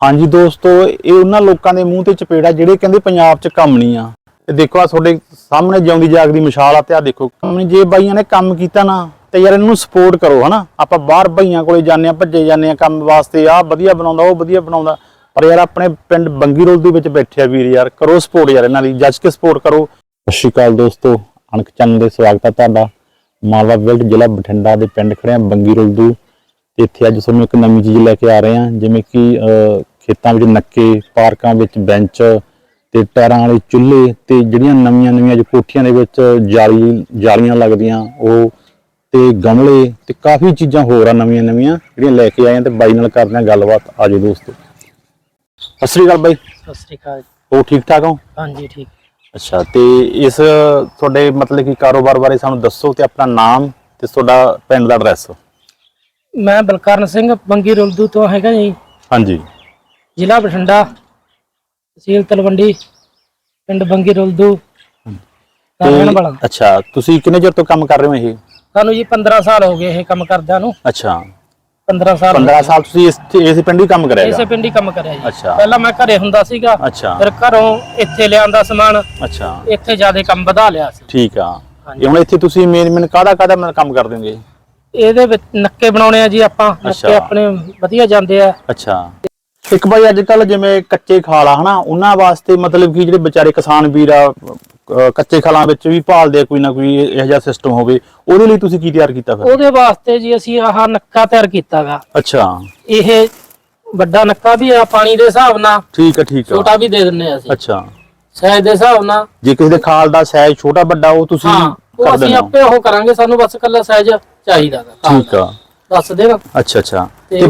ਹਾਂਜੀ ਦੋਸਤੋ, ਇਹ ਉਹਨਾਂ ਲੋਕਾਂ ਦੇ ਮੂੰਹ ਤੇ ਚਪੇੜਾ ਜਿਹੜੇ ਕਹਿੰਦੇ ਪੰਜਾਬ 'ਚ ਕੰਮ ਨਹੀਂ ਆ। ਤੇ ਦੇਖੋ ਆ ਤੁਹਾਡੇ ਸਾਹਮਣੇ ਜਿਉਂਦੀ ਜਾਗਦੀ ਮਿਸਾਲ ਆ ਤੇ ਆ ਦੇਖੋ ਕੰਮ ਜੇ ਬਾਈਆਂ ਨੇ ਕੰਮ ਕੀਤਾ ਨਾ, ਤੇ ਯਾਰ ਇਹਨਾਂ ਨੂੰ ਸਪੋਰਟ ਕਰੋ, ਹਨਾ? ਆਪਾਂ ਬਾਹਰ ਬਾਈਆਂ ਕੋਲੇ ਜਾਂਦੇ ਆ, ਭੱਜੇ ਜਾਂਦੇ ਆ ਕੰਮ ਵਾਸਤੇ ਆ ਵਧੀਆ ਬਣਾਉਂਦਾ, ਉਹ ਵਧੀਆ ਬਣਾਉਂਦਾ। ਪਰ ਯਾਰ ਆਪਣੇ ਪਿੰਡ ਬੰਗੀ ਰੋਲ ਦੇ ਵਿੱਚ ਬੈਠੇ ਆ ਵੀਰ ਯਾਰ, ਕਰੋ ਸਪੋਰਟ ਯਾਰ ਇਹਨਾਂ ਦੀ, ਜੱਜ ਕੇ ਸਪੋਰਟ ਕਰੋ। ਸਤਿ ਸ਼੍ਰੀ ਅਕਾਲ ਦੋਸਤੋ, ਅਣਖ ਚੈਨਲ ਦੇ ਸਵਾਗਤ ਹੈ ਤੁਹਾਡਾ। ਮਾਲਵਾ ਵਿਲਟ ਜ਼ਿਲ੍ਹਾ ਬਠਿੰਡਾ ਦੇ ਪਿੰਡ ਖੜਿਆ ਬੰਗੀ ਰੋਲਦੂ ਇੱਥੇ ਅੱਜ ਤੁਹਾਨੂੰ ਇੱਕ ਨਵੀਂ ਚੀਜ਼ ਲੈ ਕੇ ਆ ਰਹੇ ਹਾਂ ਜਿਵੇਂ ਕਿ ਖੇਤਾਂ ਵਿੱਚ ਨੱਕੇ ਪਾਰਕਾਂ ਵਿੱਚ ਬੈਂਚ ਤੇ ਟਾਇਰਾਂ ਵਾਲੇ ਚੁੱਲ੍ਹੇ ਤੇ ਜਿਹੜੀਆਂ ਨਵੀਆਂ ਨਵੀਆਂ ਜੋ ਕੋਠੀਆਂ ਦੇ ਵਿੱਚ ਜਾਲੀ ਜਾਲੀਆਂ ਲੱਗਦੀਆਂ ਉਹ ਤੇ ਗਮਲੇ ਤੇ ਕਾਫੀ ਚੀਜ਼ਾਂ ਹੋਰ ਆ ਨਵੀਆਂ ਨਵੀਆਂ ਜਿਹੜੀਆਂ ਲੈ ਕੇ ਆਏ ਹਾਂ ਤੇ ਬਾਈ ਨਾਲ ਕਰਦੇ ਹਾਂ ਗੱਲਬਾਤ। ਆਜੋ ਦੋਸਤੋ। ਸਤਿ ਸ੍ਰੀ ਅਕਾਲ ਬਾਈ। ਸਤਿ ਸ੍ਰੀ ਅਕਾਲ। ਉਹ ਠੀਕ ਠਾਕ ਹੋ? ਹਾਂਜੀ ਠੀਕ। ਅੱਛਾ ਤੇ ਇਸ ਤੁਹਾਡੇ ਮਤਲਬ ਕਿ ਕਾਰੋਬਾਰ ਬਾਰੇ ਸਾਨੂੰ ਦੱਸੋ ਤੇ ਆਪਣਾ ਨਾਮ ਤੇ ਤੁਹਾਡਾ ਪਿੰਡ ਦਾ ਐਡਰੈਸ ਮੈਂ ਬਲਕਰਨ ਸਿੰਘ ਬੰਗੀ ਰੁਲਦੂ ਤੋਂ ਹੈਗਾ ਜੀ। ਹਾਂਜੀ। ਜ਼ਿਲ੍ਹਾ ਬਠਿੰਡਾ ਤਹਿਸੀਲ ਤਲਵੰਡੀ ਪਿੰਡ ਬੰਗੀ ਰੁਲਦੂ ਦਾ ਰਹਿਣ ਵਾਲਾ। ਅੱਛਾ ਤੁਸੀਂ ਕਿੰਨੇ ਚਿਰ ਤੋਂ ਕੰਮ ਕਰ ਰਹੇ ਹੋ ਇਹ? ਸਾਨੂੰ ਜੀ 15 ਸਾਲ ਹੋ ਗਏ ਇਹ ਕੰਮ ਕਰਦਿਆਂ ਨੂੰ। ਅੱਛਾ। 15 ਸਾਲ 15 ਸਾਲ ਤੁਸੀਂ ਇਸ ਇਸ ਪਿੰਡ ਹੀ ਕੰਮ ਕਰਿਆ ਇਸੇ ਹੈਗਾ? ਪਿੰਡ ਹੀ ਕੰਮ ਕਰਿਆ ਜੀ। ਅੱਛਾ। ਪਹਿਲਾਂ ਮੈਂ ਘਰੇ ਹੁੰਦਾ ਸੀਗਾ ਅੱਛਾ। ਫਿਰ ਘਰੋਂ ਇੱਥੇ ਲਿਆਂਦਾ ਸਮਾਨ ਅੱਛਾ। ਇੱਥੇ ਜ਼ਿਆਦਾ ਕੰਮ ਵਧਾ ਲਿਆ ਸੀ। ਠੀਕ ਆ। ਇਹ ਹੁਣ ਇੱਥੇ ਤੁਸੀਂ ਮੇਨ ਮੇਨ ਕਾਹਦਾ ਕਾਹਦਾ ਕੰਮ ਕਰ ਦਿੰਗੇ ਇਹਦੇ ਵਿੱਚ ਨੱਕੇ ਬਣਾਉਣੇ ਆ ਜੀ ਆਪਾਂ। ਨੱਕੇ ਆਪਣੇ ਵਧੀਆ ਜਾਂਦੇ ਆ। ਅੱਛਾ। ਇੱਕ ਭਾਈ ਅੱਜ ਕੱਲ ਜਿਵੇਂ ਕੱਚੇ ਖਾਲ ਹਨਾ ਉਹਨਾਂ ਵਾਸਤੇ ਮਤਲਬ ਕਿ ਜਿਹੜੇ ਵਿਚਾਰੇ ਕਿਸਾਨ ਵੀਰ ਆ ਕੱਚੇ ਖਾਲਾਂ ਵਿੱਚ ਵੀ ਭਾਲਦੇ ਕੋਈ ਨਾ ਕੋਈ ਇਹੋ ਜਿਹਾ ਸਿਸਟਮ ਹੋਵੇ ਉਹਦੇ ਲਈ ਤੁਸੀਂ ਕੀ ਤਿਆਰ ਕੀਤਾ ਫਿਰ? ਉਹਦੇ ਵਾਸਤੇ ਜੀ ਅਸੀਂ ਆਹ ਨੱਕਾ ਤਿਆਰ ਕੀਤਾਗਾ ਅੱਛਾ। ਇਹ ਵੱਡਾ ਨੱਕਾ ਵੀ ਆ ਪਾਣੀ ਦੇ ਹਿਸਾਬ ਨਾਲ। ਠੀਕ ਆ ਠੀਕ ਆ। ਛੋਟਾ ਵੀ ਦੇ ਦਿੰਨੇ ਆ ਅਸੀਂ। ਅੱਛਾ। ਸਾਈਜ਼ ਦੇ ਹਿਸਾਬ ਨਾਲ। ਜੇ ਕਿਸੇ ਦੇ ਖਾਲ ਦਾ ਸਾਈਜ਼ ਛੋਟਾ ਵੱਡਾ ਉਹ ਤੁਸੀਂ ਉਹ ਕਰ ਅਸੀਂ ਦਿੰਦੇ ਆਪੇ ਉਹ ਕਰਾਂਗੇ ਸਾਨੂੰ ਬਸ ਕੱਲਾ ਸਾਈਜ਼ ਚਾਹੀਦਾ ਗਾ ਠੀਕ ਆ। ਦੱਸ ਦੇਗਾ ਅੱਛਾ ਅੱਛਾ। ਤੇ-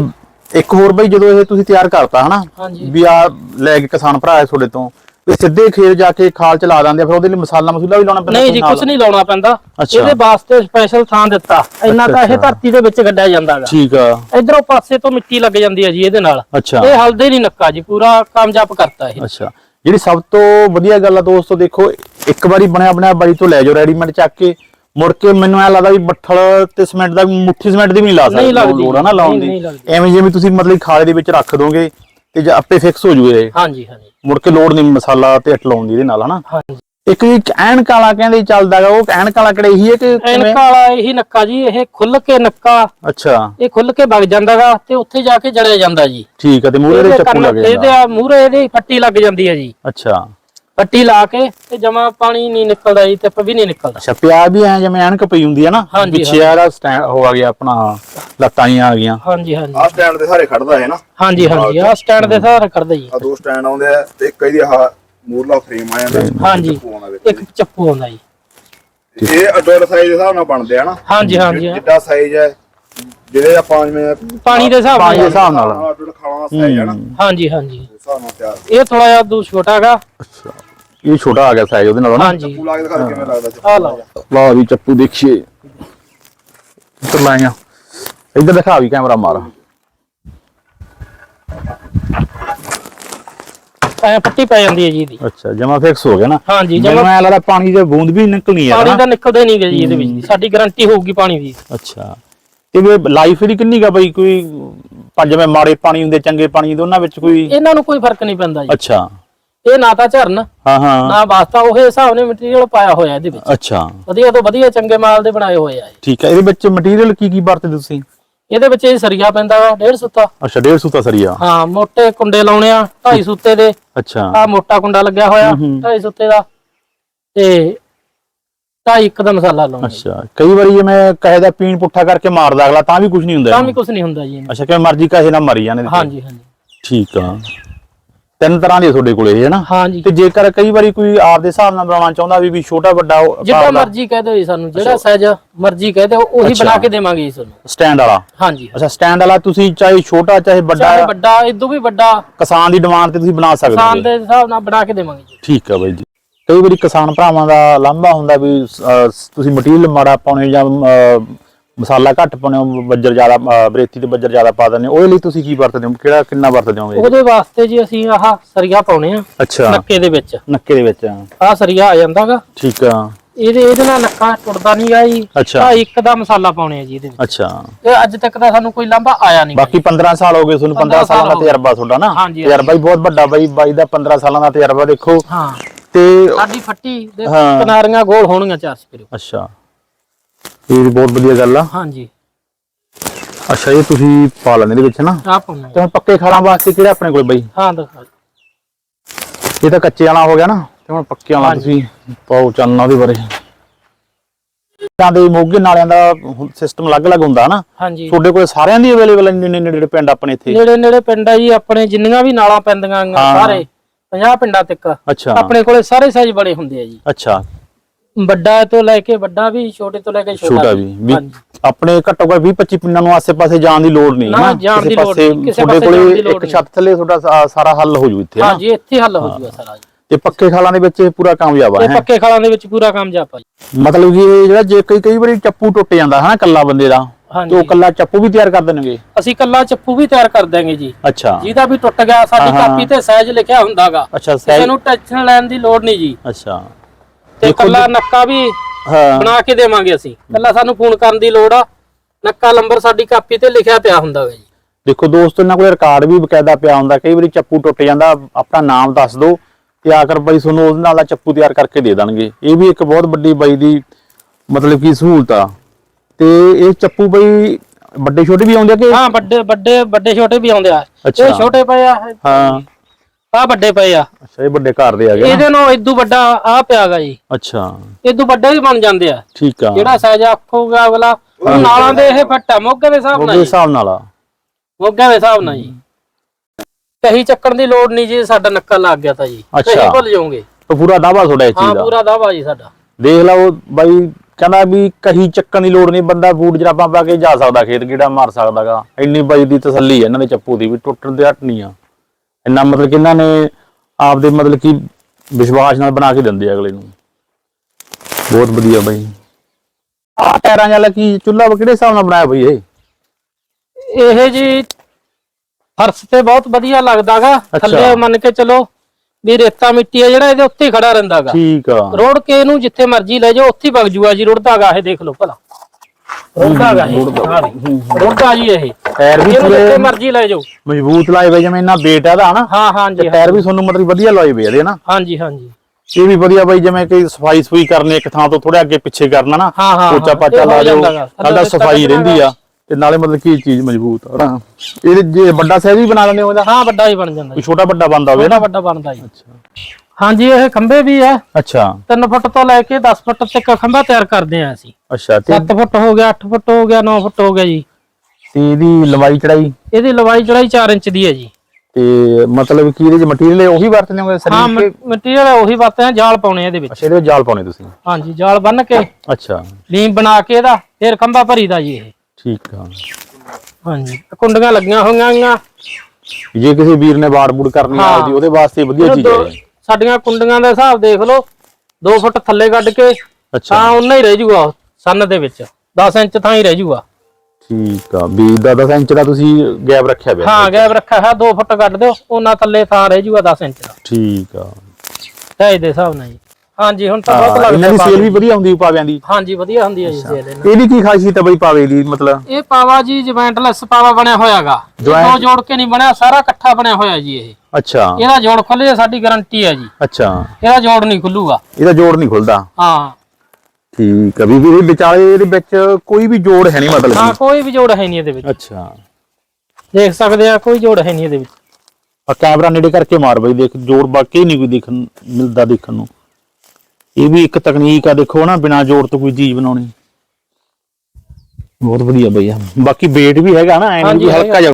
ਤੇ ਇੱਕ ਹੋਰ ਬਈ ਜਦੋਂ ਇਹ ਤੁਸੀਂ ਤਿਆਰ ਕਰਤਾ ਹਨਾ ਹਾਂਜੀ। ਵੀ ਆ ਲੈ ਕੇ ਕਿਸਾਨ ਭਰਾ ਹੈ ਤੁਹਾਡੇ ਤੋਂ ਤੇ ਸਿੱਧੇ ਖੇਤ ਜਾ ਕੇ ਖਾਲ ਚਲਾ ਦਿੰਦੇ ਆ ਫਿਰ ਉਹਦੇ ਲਈ ਮਸਾਲਾ ਮਸੂਲਾ ਵੀ ਲਾਉਣਾ ਪੈਂਦਾ ਨਹੀਂ ਜੀ ਨਾਲ? ਕੁਝ ਨਹੀਂ ਲਾਉਣਾ ਪੈਂਦਾ। ਅੱਛਾ। ਇਹਦੇ ਵਾਸਤੇ ਸਪੈਸ਼ਲ ਥਾਂ ਦਿੱਤਾ। ਇੰਨਾ ਅੱਛਾ, ਤਾਂ ਇਹ ਅੱਛਾ। ਧਰਤੀ ਦੇ ਵਿੱਚ ਗੱਡਿਆ ਜਾਂਦਾਗਾ। ਠੀਕ ਆ। ਇਧਰੋਂ ਪਾਸੇ ਤੋਂ ਮਿੱਟੀ ਲੱਗ ਜਾਂਦੀ ਹੈ ਜੀ ਇਹਦੇ ਨਾਲ। ਅੱਛਾ। ਇਹ ਹਲਦੇ ਨਹੀਂ ਨੱਕਾ ਜੀ ਪੂਰਾ ਕਾਮਯਾਬ ਕਰਤਾ ਇਹ। ਅੱਛਾ। ਜਿਹੜੀ ਸਭ ਤੋਂ ਵਧੀਆ ਗੱਲ ਆ ਦੋਸਤੋ ਦੇਖੋ ਇੱਕ ਵਾਰੀ ਬਣਿਆ ਬਣਿਆ ਬਾਈ ਤੋਂ ਲੈ ਜਾਓ ਰੈਡੀਮੇਡ ਚੱਕ ਕੇ। ਮੁੜ ਕੇ ਮੈਨੂੰ ਐ ਲੱਗਦਾ ਵੀ ਬੱਠਲ ਤੇ ਸੀਮੈਂਟ ਦਾ ਮੁੱਠੀ ਸੀਮੈਂਟ ਦੀ ਵੀ ਨਹੀਂ ਲਾ ਸਕਦੇ। ਲੋੜ ਆ ਨਾ ਲਾਉਣ ਦੀ। ਐਵੇਂ ਜਿਵੇਂ ਤੁਸੀਂ ਮਤਲਬ ਖਾਲੇ ਦੇ ਵਿੱਚ ਰੱਖ ਦੋਗੇ ਤੇ ਜੇ ਆਪੇ ਫਿਕਸ ਹੋ ਇਹ। ਹਾਂਜੀ ਹਾਂਜੀ। ਮੁੜ ਕੇ ਲੋੜ ਨਹੀਂ ਮਸਾਲਾ ਤੇ ਇੱਟ ਲਾਉਣ ਦੀ ਇਹਦੇ ਨਾਲ ਹਨਾ? ਹਾਂਜੀ। ਇੱਕ ਵੀ ਐਨਕ ਵਾਲਾ ਕਹਿੰਦੇ ਚੱਲਦਾਗਾ ਉਹ ਐਨਕ ਵਾਲਾ ਕਿਹੜਾ ਇਹੀ ਹੈ ਕਿ? ਐਨਕ ਵਾਲਾ ਇਹੀ ਨੱਕਾ ਜੀ ਇਹ ਖੁੱਲ ਕੇ ਨੱਕਾ। ਅੱਛਾ। ਇਹ ਖੁੱਲ ਕੇ ਵਗ ਜਾਂਦਾਗਾ ਤੇ ਉੱਥੇ ਜਾ ਕੇ ਜੜਿਆ ਜਾਂਦਾ ਜੀ। ਠੀਕ ਹੈ ਤੇ ਮੂਹਰੇ ਦੇ ਇਹਦੇ ਚੱਪੂ ਲੱਗ ਇਹਦੇ ਜਾਂਦਾ ਆ ਮੂਹਰੇ ਇਹਦੀ ਪੱਟੀ ਲੱਗ ਜਾਂਦੀ ਹੈ ਜੀ। ਅੱਛਾ। ਪੱਟੀ ਲਾ ਕੇ ਤੇ ਜਮਾ ਪਾਣੀ ਨਹੀਂ ਨਿਕਲਦਾ ਜੀ ਤੇ ਵੀ ਨਹੀਂ ਨਿਕਲਦਾ। ਅੱਛਾ ਪਿਆ ਵੀ ਐ ਜਿਵੇਂ ਐਨਕ ਪਈ ਹੁੰਦੀ ਹੈ ਨਾ ਹਾਂਜੀ, ਪਿੱਛੇ ਆ ਸਟੈਂਡ ਹੋ ਆ ਗਿਆ ਆਪਣਾ ਲੱਤਾਂ ਹੀ ਆ ਗਈਆਂ। ਹਾਂਜੀ ਹਾਂਜੀ। ਆਹ ਸਟੈਂਡ ਦੇ ਸਾਰੇ ਖੜਦਾ ਹੈ ਨਾ। ਹਾਂਜੀ ਹਾਂਜੀ ਆ ਸਟੈਂਡ ਦੇ ਸਹਾਰਾ ਕਰਦਾ ਜੀ। ਆ ਦੋ ਸਟੈਂਡ ਆਉਂਦੇ ਆ ਤੇ ਇੱਕ ਇਹਦੀ ਆਹ ਮੂਰਲਾ ਫਰੇਮ ਆ ਜਾਂਦਾ ਹਾਂਜੀ। ਇੱਕ ਚੱਪੂ ਆਉਂਦਾ ਜੀ। ਇਹ ਅਡੋਰ ਸਾਈਜ਼ ਦੇ ਹਿਸਾਬ ਨਾਲ ਬਣਦੇ ਆ ਨਾ? ਹਾਂਜੀ ਹਾਂਜੀ ਜਿੱਡਾ ਸਾਈਜ਼ ਹੈ ਜਿਹੜੇ ਆਪਾਂ ਜਿਵੇਂ ਪਾਣੀ ਦੇ ਹਿਸਾਬ ਪਾਣੀ ਦੇ ਨਾਲ ਹਿਸਾਬ ਨਾਲ। ਆਹ ਅੱਡੋ ਖਾਣਾ ਸਾਈਜ਼ ਹੈ ਨਾ। ਹਾਂਜੀ ਹਾਂਜੀ। ਹਿਸਾਬ ਨਾਲ ਤਿਆਰ। ਇਹ ਥੋੜਾ ਜਿਹਾ ਦੂ ਛੋਟਾ ਹੈਗਾ। ਅੱਛਾ। ਇਹ ਛੋਟਾ ਆ ਗਿਆ ਸਾਈਜ਼ ਉਹਦੇ ਨਾਲ ਨਾ? ਹਾਂਜੀ। ਚੱਪੂ ਲਾ ਕੇ ਦਿਖਾ ਕਿਵੇਂ ਲੱਗਦਾ ਚੱਪੂ? ਆ ਲਾ ਜਾ ਲਓ ਵੀ ਚੱਪੂ ਦੇਖੀਏ। ਇੱਧਰ ਲਾਈਆਂ। ਇੱਧਰ ਦਿਖਾ ਵੀ ਕੈਮਰਾ ਮਾਰ। ਐ ਪੱਟੀ ਪੈ ਜਾਂਦੀ ਹੈ ਜੀ ਇਹਦੀ। ਅੱਛਾ ਜਮਾ ਫਿਕਸ ਹੋ ਗਿਆ ਨਾ? ਹਾਂਜੀ ਮੈਨੂੰ ਜਮਾ ਐ ਲੱਗਦਾ ਪਾਣੀ ਦੇ ਬੂੰਦ ਵੀ ਨਿਕਲਣੀ ਹੈ ਪਾਣੀ ਨਾ ਤਾਂ ਨਿਕਲਦੇ ਨਹੀਂ ਗੇ ਜੀ ਇਹਦੇ ਵਿੱਚ। ਸਾਡੀ ਗਾਰੰਟੀ ਹੋਊਗੀ ਪਾਣੀ ਦੀ। ਅੱਛਾ। ਤੇ ਵੀ ਲਾਈਫ ਇਹਦੀ ਕਿੰਨੀ ਗਾ ਬਈ? ਕੋਈ ਪੰਜ ਜਿਵੇਂ ਮਾੜੇ ਪਾਣੀ ਹੁੰਦੇ ਚੰਗੇ ਪਾਣੀ ਹੁੰਦੇ ਉਹਨਾਂ ਵਿੱਚ ਕੋਈ ਇਹਨਾਂ ਨੂੰ ਕੋਈ ਫ਼ਰਕ ਨਹੀਂ ਪੈਂਦਾ ਜੀ। ਅੱਛਾ। ਇਹ ਨਾ ਤਾਂ ਝਰਨ ਹਾਂ ਹਾਂ। ਨਾ ਵਾਸਤਾ ਉਹ ਹਿਸਾਬ ਨੇ ਮਟੀਰੀਅਲ ਪਾਇਆ ਹੋਇਆ ਇਹਦੇ ਵਿੱਚ। ਅੱਛਾ। ਵਧੀਆ ਤੋਂ ਵਧੀਆ ਚੰਗੇ ਮਾਲ ਦੇ ਬਣਾਏ ਹੋਏ ਆ ਇਹ। ਠੀਕ ਹੈ ਇਹਦੇ ਵਿੱਚ ਮਟੀਰੀਅਲ ਕੀ ਕੀ ਵਰਤਦੇ ਤੁਸੀਂ? ਇਹਦੇ ਵਿੱਚ ਇਹ ਸਰੀਆ ਪੈਂਦਾ ਵਾ 150 ਸੁੱਤਾ। ਅੱਛਾ 150 ਤਾਂ ਸਰੀਆ। ਹਾਂ ਮੋٹے ਕੁੰਡੇ ਲਾਉਣੇ ਆ 250 ਸੁੱਤੇ ਦੇ। ਅੱਛਾ। ਆ ਮੋਟਾ ਕੁੰਡਾ ਲੱਗਿਆ ਹੋਇਆ 250 ਸੁੱਤੇ ਦਾ। ਤੇ 2.5 ਇੱਕ ਦਾ ਮਸਾਲਾ ਲਾਉਣਾ। ਅੱਛਾ। ਕਈ ਵਾਰੀ ਜਿਵੇਂ ਕਹੇ ਦਾ ਪੀਣ ਪੁੱਠਾ ਕਰਕੇ ਮਾਰਦਾ ਅਗਲਾ ਤਾਂ ਵੀ ਕੁਝ ਨਹੀਂ ਹੁੰਦਾ ਤਾਂ। ਵੀ ਕੁਝ ਨਹੀਂ ਹੁੰਦਾ ਜੀ। ਅੱਛਾ ਕਿਵੇਂ ਮਰਜ਼ੀ ਕਹੇ ਨਾ ਮਰੀ ਜਾਣੇ ਹਾਂਜੀ ਹਾਂਜੀ। ਠੀਕ ਆ। ਤਿੰਨ ਤਰ੍ਹਾਂ ਦੇ ਤੁਹਾਡੇ ਕੋਲੇ ਇਹ ਹੈ ਨਾ ਹਾਂਜੀ। ਤੇ ਜੇਕਰ ਕਈ ਵਾਰੀ ਕੋਈ ਆਪ ਦੇ ਹਿਸਾਬ ਨਾਲ ਬਣਾਉਣਾ ਚਾਹੁੰਦਾ ਵੀ ਵੀ ਛੋਟਾ ਵੱਡਾ ਜਿੱਦਾਂ ਮਰਜ਼ੀ ਕਹਿ ਦਿਓ ਜੀ ਸਾਨੂੰ ਜਿਹੜਾ ਸਾਈਜ਼ ਮਰਜ਼ੀ ਕਹਿ ਦਿਓ ਉਹੀ। ਬਣਾ ਕੇ ਦੇਵਾਂਗੇ ਜੀ ਤੁਹਾਨੂੰ। ਸਟੈਂਡ ਵਾਲਾ? ਹਾਂਜੀ। ਅੱਛਾ ਸਟੈਂਡ ਵਾਲਾ ਤੁਸੀਂ ਚਾਹੇ ਛੋਟਾ ਚਾਹੇ ਵੱਡਾ ਚਾਹੇ ਵੱਡਾ ਇਦੋਂ ਵੀ ਵੱਡਾ। ਕਿਸਾਨ ਦੀ ਡਿਮਾਂਡ ਤੇ ਤੁਸੀਂ ਬਣਾ ਸਕਦੇ ਕਿਸਾਨ ਹੋ ਦੇ ਹਿਸਾਬ ਨਾਲ ਬਣਾ ਕੇ ਦੇਵਾਂਗੇ ਜੀ। ਠੀਕ ਆ ਬਾਈ ਜੀ। ਕਈ ਵਾਰੀ ਕਿਸਾਨ ਭਰਾਵਾਂ ਦਾ ਲਾਂਭਾ ਹੁੰਦਾ ਵੀ ਤੁਸੀਂ ਮਟੀਰੀਅਲ ਮਾੜਾ ਪਾਉਣੇ ਜਾਂ ਮਸਾਲਾ ਘੱਟ ਪਾਉਣੇ ਹੋ ਬੱਜਰ ਜ਼ਿਆਦਾ ਬਰੇਤੀ ਤੇ ਬੱਜਰ ਜ਼ਿਆਦਾ ਪਾ ਦਿੰਦੇ ਹੋ। ਉਹਦੇ ਲਈ ਤੁਸੀਂ ਕੀ ਵਰਤਦੇ ਹੋ? ਕਿਹੜਾ ਕਿੰਨਾ ਵਰਤਦੇ ਹੋ ਉਹਦੇ ਵਾਸਤੇ ਜੀ ਅਸੀਂ ਆਹ ਸਰੀਆ ਪਾਉਣੇ ਆ ਅੱਛਾ। ਨੱਕੇ ਦੇ ਵਿੱਚ। ਨੱਕੇ ਦੇ ਵਿੱਚ। ਆਹ ਸਰੀਆ ਆ ਜਾਂਦਾਗਾ। ਠੀਕ ਆ। ਇਹਦੇ ਇਹਦੇ ਨਾਲ ਨੱਕਾ ਟੁੱਟਦਾ ਨਹੀਂ ਆ ਜੀ। ਢਾਈ ਇੱਕ ਦਾ ਮਸਾਲਾ ਪਾਉਣੇ ਆ ਜੀ ਇਹਦੇ ਵਿੱਚ। ਅੱਛਾ। ਤੇ ਅੱਜ ਤੱਕ ਤਾਂ ਸਾਨੂੰ ਕੋਈ ਲਾਂਭਾ ਆਇਆ ਨਹੀਂ ਬਾਕੀ 15 ਸਾਲ ਹੋ ਗਏ ਤੁਹਾਨੂੰ 15 15 ਸਾਲਾਂ ਦਾ ਤਜਰਬਾ ਤੁਹਾਡਾ ਨਾ। ਤਜਰਬਾ ਹੀ ਬਹੁਤ ਵੱਡਾ ਬਾਈ ਬਾਈ ਦਾ 15 ਸਾਲਾਂ ਦਾ ਤਜਰਬਾ ਦੇਖੋ। ਹਾਂ। ਤੇ ਸਾਡੀ ਫੱਟੀ ਦੇ। ਕਿਨਾਰੀਆਂ ਗੋਲ ਹੋਣਗੀਆਂ ਚਾਰ ਸਪਰੇ ਅੱਛਾ। ਇਹ ਵੀ ਬਹੁਤ ਵਧੀਆ ਗੱਲ ਆ। ਹਾਂਜੀ। ਅੱਛਾ ਇਹ ਤੁਸੀਂ ਪਾ ਲੈਣੇ ਦੇ ਵਿੱਚ ਨਾ ਆ ਪਾਉਣਾ ਤੇ ਹੁਣ ਪੱਕੇ ਖਾਲਾਂ ਵਾਸਤੇ ਕਿਹੜਾ ਆਪਣੇ ਕੋਲ ਬਾਈ? ਹਾਂ ਦਿਖਾ ਇਹ ਤਾਂ ਕੱਚੇ ਵਾਲਾ ਹੋ ਗਿਆ ਨਾ ਤੇ ਹੁਣ ਪੱਕੇ ਵਾਲਾ ਤੁਸੀਂ ਪਾਓ ਚਾਨਣਾ ਉਹਦੇ ਬਾਰੇ। ਤਾਂ ਦੇ ਮੋਗੇ ਨਾਲਿਆਂ ਦਾ ਸਿਸਟਮ ਅਲੱਗ-ਅਲੱਗ ਹੁੰਦਾ ਨਾ ਹਾਂਜੀ। ਤੁਹਾਡੇ ਕੋਲ ਸਾਰਿਆਂ ਦੀ ਅਵੇਲੇਬਲ ਨੇ ਨੇੜੇ ਪਿੰਡ ਆਪਣੇ ਇੱਥੇ? ਨੇੜੇ ਨੇੜੇ ਪਿੰਡ ਆ ਜੀ ਆਪਣੇ ਜਿੰਨੀਆਂ ਵੀ ਨਾਲਾਂ ਪੈਂਦੀਆਂ ਹਾਂ। ਸਾਰੇ 50 ਪਿੰਡਾਂ ਤੱਕ। ਅੱਛਾ। ਆਪਣੇ ਕੋਲੇ ਸਾਰੇ ਸਾਈਜ਼ ਬੜੇ ਹੁੰਦੇ ਆ ਜੀ। ਅੱਛਾ। ਵੱਡਾ ਤੋਂ ਲੈ ਕੇ ਵੱਡਾ ਵੀ ਛੋਟੇ ਤੋਂ ਲੈ ਕੇ ਛੋਟਾ ਵੀ। ਵੀ। ਹਾਂਜੀ। ਆਪਣੇ ਘੱਟੋ ਘੱਟ 20 25 ਪਿੰਡਾਂ ਨੂੰ ਆਸੇ-ਪਾਸੇ ਜਾਣ ਦੀ ਲੋੜ ਨਹੀਂ ਨਾ, ਜਾਣ ਦੀ ਲੋੜ ਨਹੀਂ, ਕਿਸੇ ਤੁਹਾਡੇ ਪਾਸੇ ਜਾਣ ਦੀ ਕੋਲੇ ਲੋੜ ਇੱਕ ਨਹੀਂ। ਛੱਤ ਥੱਲੇ ਤੁਹਾਡਾ ਸਾ- ਸਾਰਾ ਹੱਲ ਹੋ ਜੂ ਇੱਥੇ ਨਾ। ਹਾਂਜੀ ਇੱਥੇ ਹੱਲ ਹੋ ਜੂਗਾ ਸਾਰਾ ਜੀ। ਤੇ ਪੱਕੇ ਖਾਲਾਂ ਦੇ ਵਿੱਚ ਇਹ ਪੂਰਾ ਕਾਮਯਾਬ ਆ ਇਹ ਹੈ। ਪੱਕੇ ਖਾਲਾਂ ਦੇ ਵਿੱਚ ਪੂਰਾ ਕਾਮਯਾਬ ਆ ਜੀ। ਮਤਲਬ ਕਿ ਇਹ ਜਿਹੜਾ ਜੇ ਕਈ ਕਈ ਵਾਰੀ ਚੱਪੂ ਟੁੱਟ ਜਾਂਦਾ ਹੈ ਨਾ ਕੱਲਾ ਬੰਦੇ ਦਾ। ਤੇ ਹਾਂਜੀ। ਉਹ ਕੱਲਾ ਚੱਪੂ ਵੀ ਤਿਆਰ ਕਰ ਦੇਣਗੇ? ਅਸੀਂ ਕੱਲਾ ਚੱਪੂ ਵੀ ਤਿਆਰ ਕਰ ਦਾਂਗੇ ਜੀ। ਅੱਛਾ। ਜਿਹਦਾ ਵੀ ਟੁੱਟ ਗਿਆ ਸਾਡੀ ਹਾਂ, ਹਾਂ। ਕਾਪੀ ਤੇ ਸਾਈਜ਼ ਲਿਖਿਆ ਹੁੰਦਾਗਾ। ਅੱਛਾ ਕਿਸੇ ਸਹਿ ਨੂੰ ਟੈਨਸ਼ਨ ਲੈਣ ਦੀ ਲੋੜ ਨਹੀਂ ਜੀ। ਅੱਛਾ। ਤੇ ਦੇਖੋ ਕੱਲਾ ਨੱਕਾ ਵੀ ਹਾਂ। ਬਣਾ ਕੇ ਦੇਵਾਂਗੇ ਅਸੀਂ। ਕੱਲਾ ਸਾਨੂੰ ਫੋਨ ਕਰਨ ਦੀ ਲੋੜ ਆ। ਨੱਕਾ ਨੰਬਰ ਸਾਡੀ ਕਾਪੀ ਤੇ ਲਿਖਿਆ ਪਿਆ ਹੁੰਦਾ ਵਾ ਜੀ। ਦੇਖੋ ਦੋਸਤੋ ਇਹਨਾਂ ਕੋਲੇ ਰਿਕਾਰਡ ਵੀ ਬਕਾਇਦਾ ਪਿਆ ਹੁੰਦਾ। ਕਈ ਵਾਰੀ ਚੱਪੂ ਟੁੱਟ ਜਾਂਦਾ। ਆਪਣਾ ਨਾਮ ਦੱਸ ਦਿਓ ਤੇ ਆਖਰ ਬਾਈ ਤੁਹਾਨੂੰ ਉਹਦੇ ਨਾਲ ਦਾ ਚੱਪੂ ਤਿਆਰ ਕਰਕੇ ਦੇ ਦੇਣਗੇ। ਇਹ ਵੀ ਇੱਕ ਬਹੁਤ ਵੱਡੀ ਬਾਈ ਦੀ ਮਤਲਬ ਕਿ ਸਹੂਲਤ ਆ। ਤੇ ਇਹ ਚੱਪੂ ਬਈ ਵੱਡੇ ਛੋਟੇ ਵੀ ਆਉਂਦੇ ਆ ਕਿ ਹਾਂ ਵੱਡੇ ਵੱਡੇ ਵੱਡੇ ਛੋਟੇ ਵੀ ਆਉਂਦੇ ਆ। ਅੱਛਾ। ਇਹ ਛੋਟੇ ਪਏ ਆ। ਹਾਂ। ਆ ਵੱਡੇ ਪਏ ਆ। ਅੱਛਾ ਇਹ ਵੱਡੇ ਘਰ ਦੇ ਆ ਗਏ ਨਾ? ਇਹਦੇ ਨਾਲ ਇਦੋਂ ਵੱਡਾ ਆ ਪਿਆਗਾ ਜੀ। ਅੱਛਾ। ਇਦੋਂ ਵੱਡੇ ਵੀ ਬਣ ਜਾਂਦੇ ਆ। ਠੀਕ ਆ। ਜਿਹੜਾ ਸਾਈਜ਼ ਆਖੋਗਾ ਅਗਲਾ ਉਹ ਨਾਲਾਂ ਦੇ ਇਹ ਫੱਟਾ ਮੋਗੇ ਦੇ ਹਿਸਾਬ ਉਹਦੇ ਨਾਲ ਜੀ। ਹਿਸਾਬ ਨਾਲ ਆ। ਮੋਗੇ ਦੇ ਹਿਸਾਬ ਨਾਲ ਜੀ। ਕਹੀ ਚੱਕਣ ਦੀ ਲੋੜ ਨਹੀਂ ਜੀ ਸਾਡਾ ਨੱਕਾ ਲੱਗ ਗਿਆ ਤਾਂ ਜੀ। ਅੱਛਾ। ਕਹੀ ਭੁੱਲ ਜਾਓਗੇ। ਤਾਂ ਪੂਰਾ ਦਾਵਾ ਤੁਹਾਡਾ ਇਸ ਹਾਂ ਚੀਜ਼ ਦਾ। ਪੂਰਾ ਦਾਵਾ ਜੀ ਸਾਡਾ। ਦੇਖ ਲਓ ਬਾਈ ਕਹਿੰਦਾ ਵੀ ਕਹੀ ਚੱਕਣ ਦੀ ਲੋੜ ਨਹੀਂ ਬੰਦਾ ਬੂਟ ਜਰਾਬਾਂ ਪਾ ਕੇ ਜਾ ਸਕਦਾ ਖੇਤ ਗੇੜਾ ਮਾਰ ਸਕਦਾਗਾ। ਇੰਨੀ ਬਾਈ ਦੀ ਤਸੱਲੀ ਹੈ ਇਹਨਾਂ ਦੇ ਚੱਪੂ ਦੀ ਵੀ ਟੁੱਟਣ ਦੇ ਹਟ ਨਹੀਂ ਆ। ਇੰਨਾ ਮਤਲਬ ਕਿ ਇਹਨਾਂ ਨੇ ਆਪਦੇ ਮਤਲਬ ਕਿ ਵਿਸ਼ਵਾਸ ਨਾਲ ਬਣਾ ਕੇ ਦਿੰਦੇ ਆ ਅਗਲੇ ਨੂੰ। ਬਹੁਤ ਵਧੀਆ ਬਾਈ। ਆ ਟਾਇਰਾਂ ਵਾਲਾ ਕੀ ਚੁੱਲ੍ਹਾ ਵਾ ਕਿਹੜੇ ਹਿਸਾਬ ਨਾਲ ਬਣਾਇਆ ਬਈ ਇਹ? ਇਹ ਜੀ ਫਰਸ਼ ਤੇ ਬਹੁਤ ਵਧੀਆ ਲੱਗਦਾਗਾ। ਥੱਲੇ ਮੰਨ ਕੇ ਚਲੋ ਵੀ ਰੇਤਾ ਮਿੱਟੀ ਹੈ ਜਿਹੜਾ ਇਹਦੇ ਉੱਤੇ ਖੜਾ ਰਹਿੰਦਾਗਾ। ਠੀਕ ਆ। ਰੋੜ ਕੇ ਇਹਨੂੰ ਜਿੱਥੇ ਮਰਜ਼ੀ ਲੈ ਜਾਓ ਉੱਥੇ ਹੀ ਵਗ ਜੂਗਾ ਜੀ ਰੁੜਦਾਗਾ ਇਹ ਦੇਖ ਲਓ ਭਲਾ। ਇਹ। ਹਾਂ ਜੀ, ਇਹ। ਟਾਇਰ ਵੀ ਇਹਨੂੰ ਜਿੱਥੇ ਪੂਰੇ ਮਰਜ਼ੀ ਲੈ ਜਾਓ। ਮਜ਼ਬੂਤ ਲਾਏ ਹੋਏ ਜਿਵੇਂ ਇਹਨਾਂ weight ਆ ਦਾ ਹਨਾ? ਹਾਂ ਹਾਂ ਤੇ ਜੀ। ਟਾਇਰ ਵੀ ਤੁਹਾਨੂੰ ਮਤਲਬ ਵਧੀਆ ਲਾਏ ਹੋਏ ਆ ਇਹਦੇ ਨਾ ਹਾਂਜੀ ਹਾਂਜੀ ਇਹ ਵੀ ਵਧੀਆ ਬਾਈ ਜਿਵੇਂ ਕਿ ਸਫ਼ਾਈ ਸਫੂਈ ਕਰਨੀ ਇੱਕ ਥਾਂ ਤੋਂ ਥੋੜਾ ਅੱਗੇ ਪਿੱਛੇ ਕਰਨਾ ਨਾ ਹਾਂ, ਹਾਂ, ਪੋਚਾ ਹਾਂ, ਪਾਚਾ ਇਹ ਹੋ ਲਾ ਦਿਓ। ਜਾਂਦਾ ਗਾ। ਥੱਲੇ ਸਾਡਾ ਸਫ਼ਾਈ ਕੱਢਣਾ ਰਹਿੰਦੀ ਆ। ਤੇ ਨਾਲੇ ਮਤਲਬ ਕੀ ਚੀਜ਼ ਮਜ਼ਬੂਤ ਆ ਨਾ ਇਹਦੇ ਜੇ ਵੱਡਾ ਸਾਈਜ਼ ਵੀ ਬਣਾ ਲੈਂਦੇ ਹੋ ਇਹਦਾ? ਹਾਂ ਵੱਡਾ ਹੀ ਬਣ ਜਾਂਦਾ ਕੋਈ ਜੀ ਛੋਟਾ ਵੱਡਾ ਬੰਦਾ ਹੋਵੇ ਛੋਟਾ ਨਾ ਵੱਡਾ ਬਣਦਾ ਜੀ। ਹਾਂਜੀ ਇਹ ਖੰਭੇ ਵੀ ਆ। ਅੱਛਾ। 3 ਫੁੱਟ ਤੋਂ ਲੈ ਕੇ 10 ਫੁੱਟ ਤੱਕ ਖੰਭਾ ਤਿਆਰ ਕਰਦੇ ਆ ਅਸੀਂ। ਅੱਛਾ ਤੇ 7 ਫੁੱਟ ਹੋ ਗਿਆ 8 ਫੁੱਟ ਹੋ ਗਿਆ 9 ਫੁੱਟ ਹੋ ਗਿਆ ਜੀ। ਤੇ ਇਹਦੀ ਲੰਬਾਈ ਚੜਾਈ? ਇਹਦੀ ਲੰਬਾਈ ਚੜਾਈ 4 ਇੰਚ ਦੀ ਹੈ ਜੀ। ਤੇ ਮਤਲਬ ਕਿ ਇਹਦੇ ਚ ਮਟੀਰੀਅਲ ਉਹੀ ਵਰਤਦੇ ਹੋਗੇ ਹਾਂ ਸਰੀਰ ਕੇ ਮਟੀਰੀਅਲ ਉਹੀ ਵਰਤਦੇ ਆ ਜਾਲ ਪਾਉਣੇ ਆ ਇਹਦੇ ਵਿੱਚ। ਅੱਛਾ ਇਹਦੇ ਜਾਲ ਪਾਉਣੇ ਤੁਸੀਂ? ਹਾਂਜੀ ਜਾਲ ਬੰਨ ਕੇ ਅੱਛਾ। ਲੀਮ ਬਣਾ ਕੇ ਇਹਦਾ ਫਿਰ ਖੰਭਾ ਭਰੀਦਾ ਜੀ ਇਹ। ਠੀਕ ਆ। ਹਾਂਜੀ ਕੁੰਡੀਆਂ ਲੱਗੀਆਂ ਹੋਈਆਂ ਗੀਆਂ। ਜੇ ਕਿਸੇ ਵੀਰ ਨੇ ਬਾੜ ਬੂੜ ਕਰਨੀ ਆ ਹਾਂ। ਉਹਦੀ ਵਾਸਤੇ ਵਧੀਆ ਚੀਜ਼ ਹੈ। ਸਾਡੀਆਂ ਕੁੰਡੀਆਂ ਦਾ ਹਿਸਾਬ ਦੇਖ ਲਓ 2 ਫੁੱਟ ਥੱਲੇ ਕੱਢ ਕੇ ਅੱਛਾ। ਤਾਂ ਉਨਾ ਹੀ ਰਹਿ ਜੂਗਾ ਉਹ ਸੰਨ ਦੇ ਵਿੱਚ। 10 ਇੰਚ ਥਾਂ ਹੀ ਰਹਿ ਜੂਗਾ। ਠੀਕ ਆ ਵੀ 10 ਇੰਚ ਦਾ ਤੁਸੀਂ ਗੈਪ ਰੱਖਿਆ ਪਿਆ। ਹਾਂ ਗੈਪ ਰੱਖਿਆ ਹੈ 2 ਫੁੱਟ ਕੱਢ ਦਿਓ ਉਹਨਾਂ ਥੱਲੇ ਥਾਂ ਰਹਿ ਜੂਗਾ 10 ਇੰਚ ਦਾ। ਠੀਕ ਆ। ਸਾਈਜ਼ ਦੇ ਹਿਸਾਬ ਨਾਲ ਜੀ। ਹਾਂਜੀ ਹੁਣ ਤਾਂ ਹਾਂ, ਬਹੁਤ ਲੱਗਦਾ ਇਹਨਾਂ ਦੀ। ਸੇਲ ਵੀ ਵਧੀਆ ਹੁੰਦੀ ਪਾਵਿਆਂ ਦੀ। ਹਾਂਜੀ ਵਧੀਆ ਹੁੰਦੀ ਹੈ ਜੀ ਸੇਲ ਇਹਨਾਂ ਇਹਦੀ ਕੀ ਖਾਸੀਅਤ ਹੈ ਬਈ ਪਾਵੇ ਦੀ ਮਤਲਬ? ਇਹ ਪਾਵਾ ਜੀ ਜੁਆਇੰਟਲੈਸ ਪਾਵਾ ਬਣਿਆ ਹੋਇਆਗਾ। ਦੋ ਜੋੜ ਕੇ ਨਹੀਂ ਬਣਿਆ ਸਾਰਾ ਇਕੱਠਾ ਬਣਿਆ ਹੋਇਆ ਜੀ ਇਹ। ਅੱਛਾ। ਇਹਦਾ ਜੋੜ ਖੁੱਲੇ ਜਾ ਸਾਡੀ ਗਾਰੰਟੀ ਹੈ ਜੀ। ਅੱਛਾ। ਇਹਦਾ ਜੋੜ ਨਹੀਂ ਖੁੱਲੂਗਾ। ਇਹਦਾ ਜੋੜ ਨਹੀਂ ਖੁੱਲਦਾ? ਹਾਂ। ਠੀਕ ਆ ਵੀ ਵੀ ਇਹ ਵਿਚਾਲੇ ਇਹਦੇ ਵਿੱਚ ਕੋਈ ਵੀ ਜੋੜ ਹੈ ਨਹੀਂ ਮਤਲਬ ਹਾਂ ਕਿ ਕੋਈ ਵੀ ਜੋੜ ਹੈ ਨਹੀਂ ਇਹਦੇ ਵਿੱਚ। ਅੱਛਾ। ਦੇਖ ਸਕਦੇ ਆ ਕੋਈ ਜੋੜ ਹੈ ਨਹੀਂ ਇਹਦੇ ਵਿੱਚ। ਆ ਕੈਮਰਾ ਨੇੜੇ ਕਰਕੇ ਮਾਰ ਬਈ ਦੇਖ ਜੋੜ ਬਾਕੀ ਨਹੀਂ ਕੋਈ ਦੇਖਣ ਮਿਲਦਾ ਦੇਖਣ ਨੂੰ। ਇਹ ਵੀ ਇੱਕ ਤਕਨੀਕ ਆ ਦੇਖੋ ਨਾ ਬਿਨਾ ਜੋੜ ਤੋਂ ਕੋਈ ਚੀਜ਼ ਬਣਾਉਣੀ। ਬਹੁਤ ਵਧੀਆ ਬਈ ਬਾਕੀ weight ਵੀ ਹੈਗਾ ਨਾ ਐਂ ਹਲਕਾ ਜਿਹਾ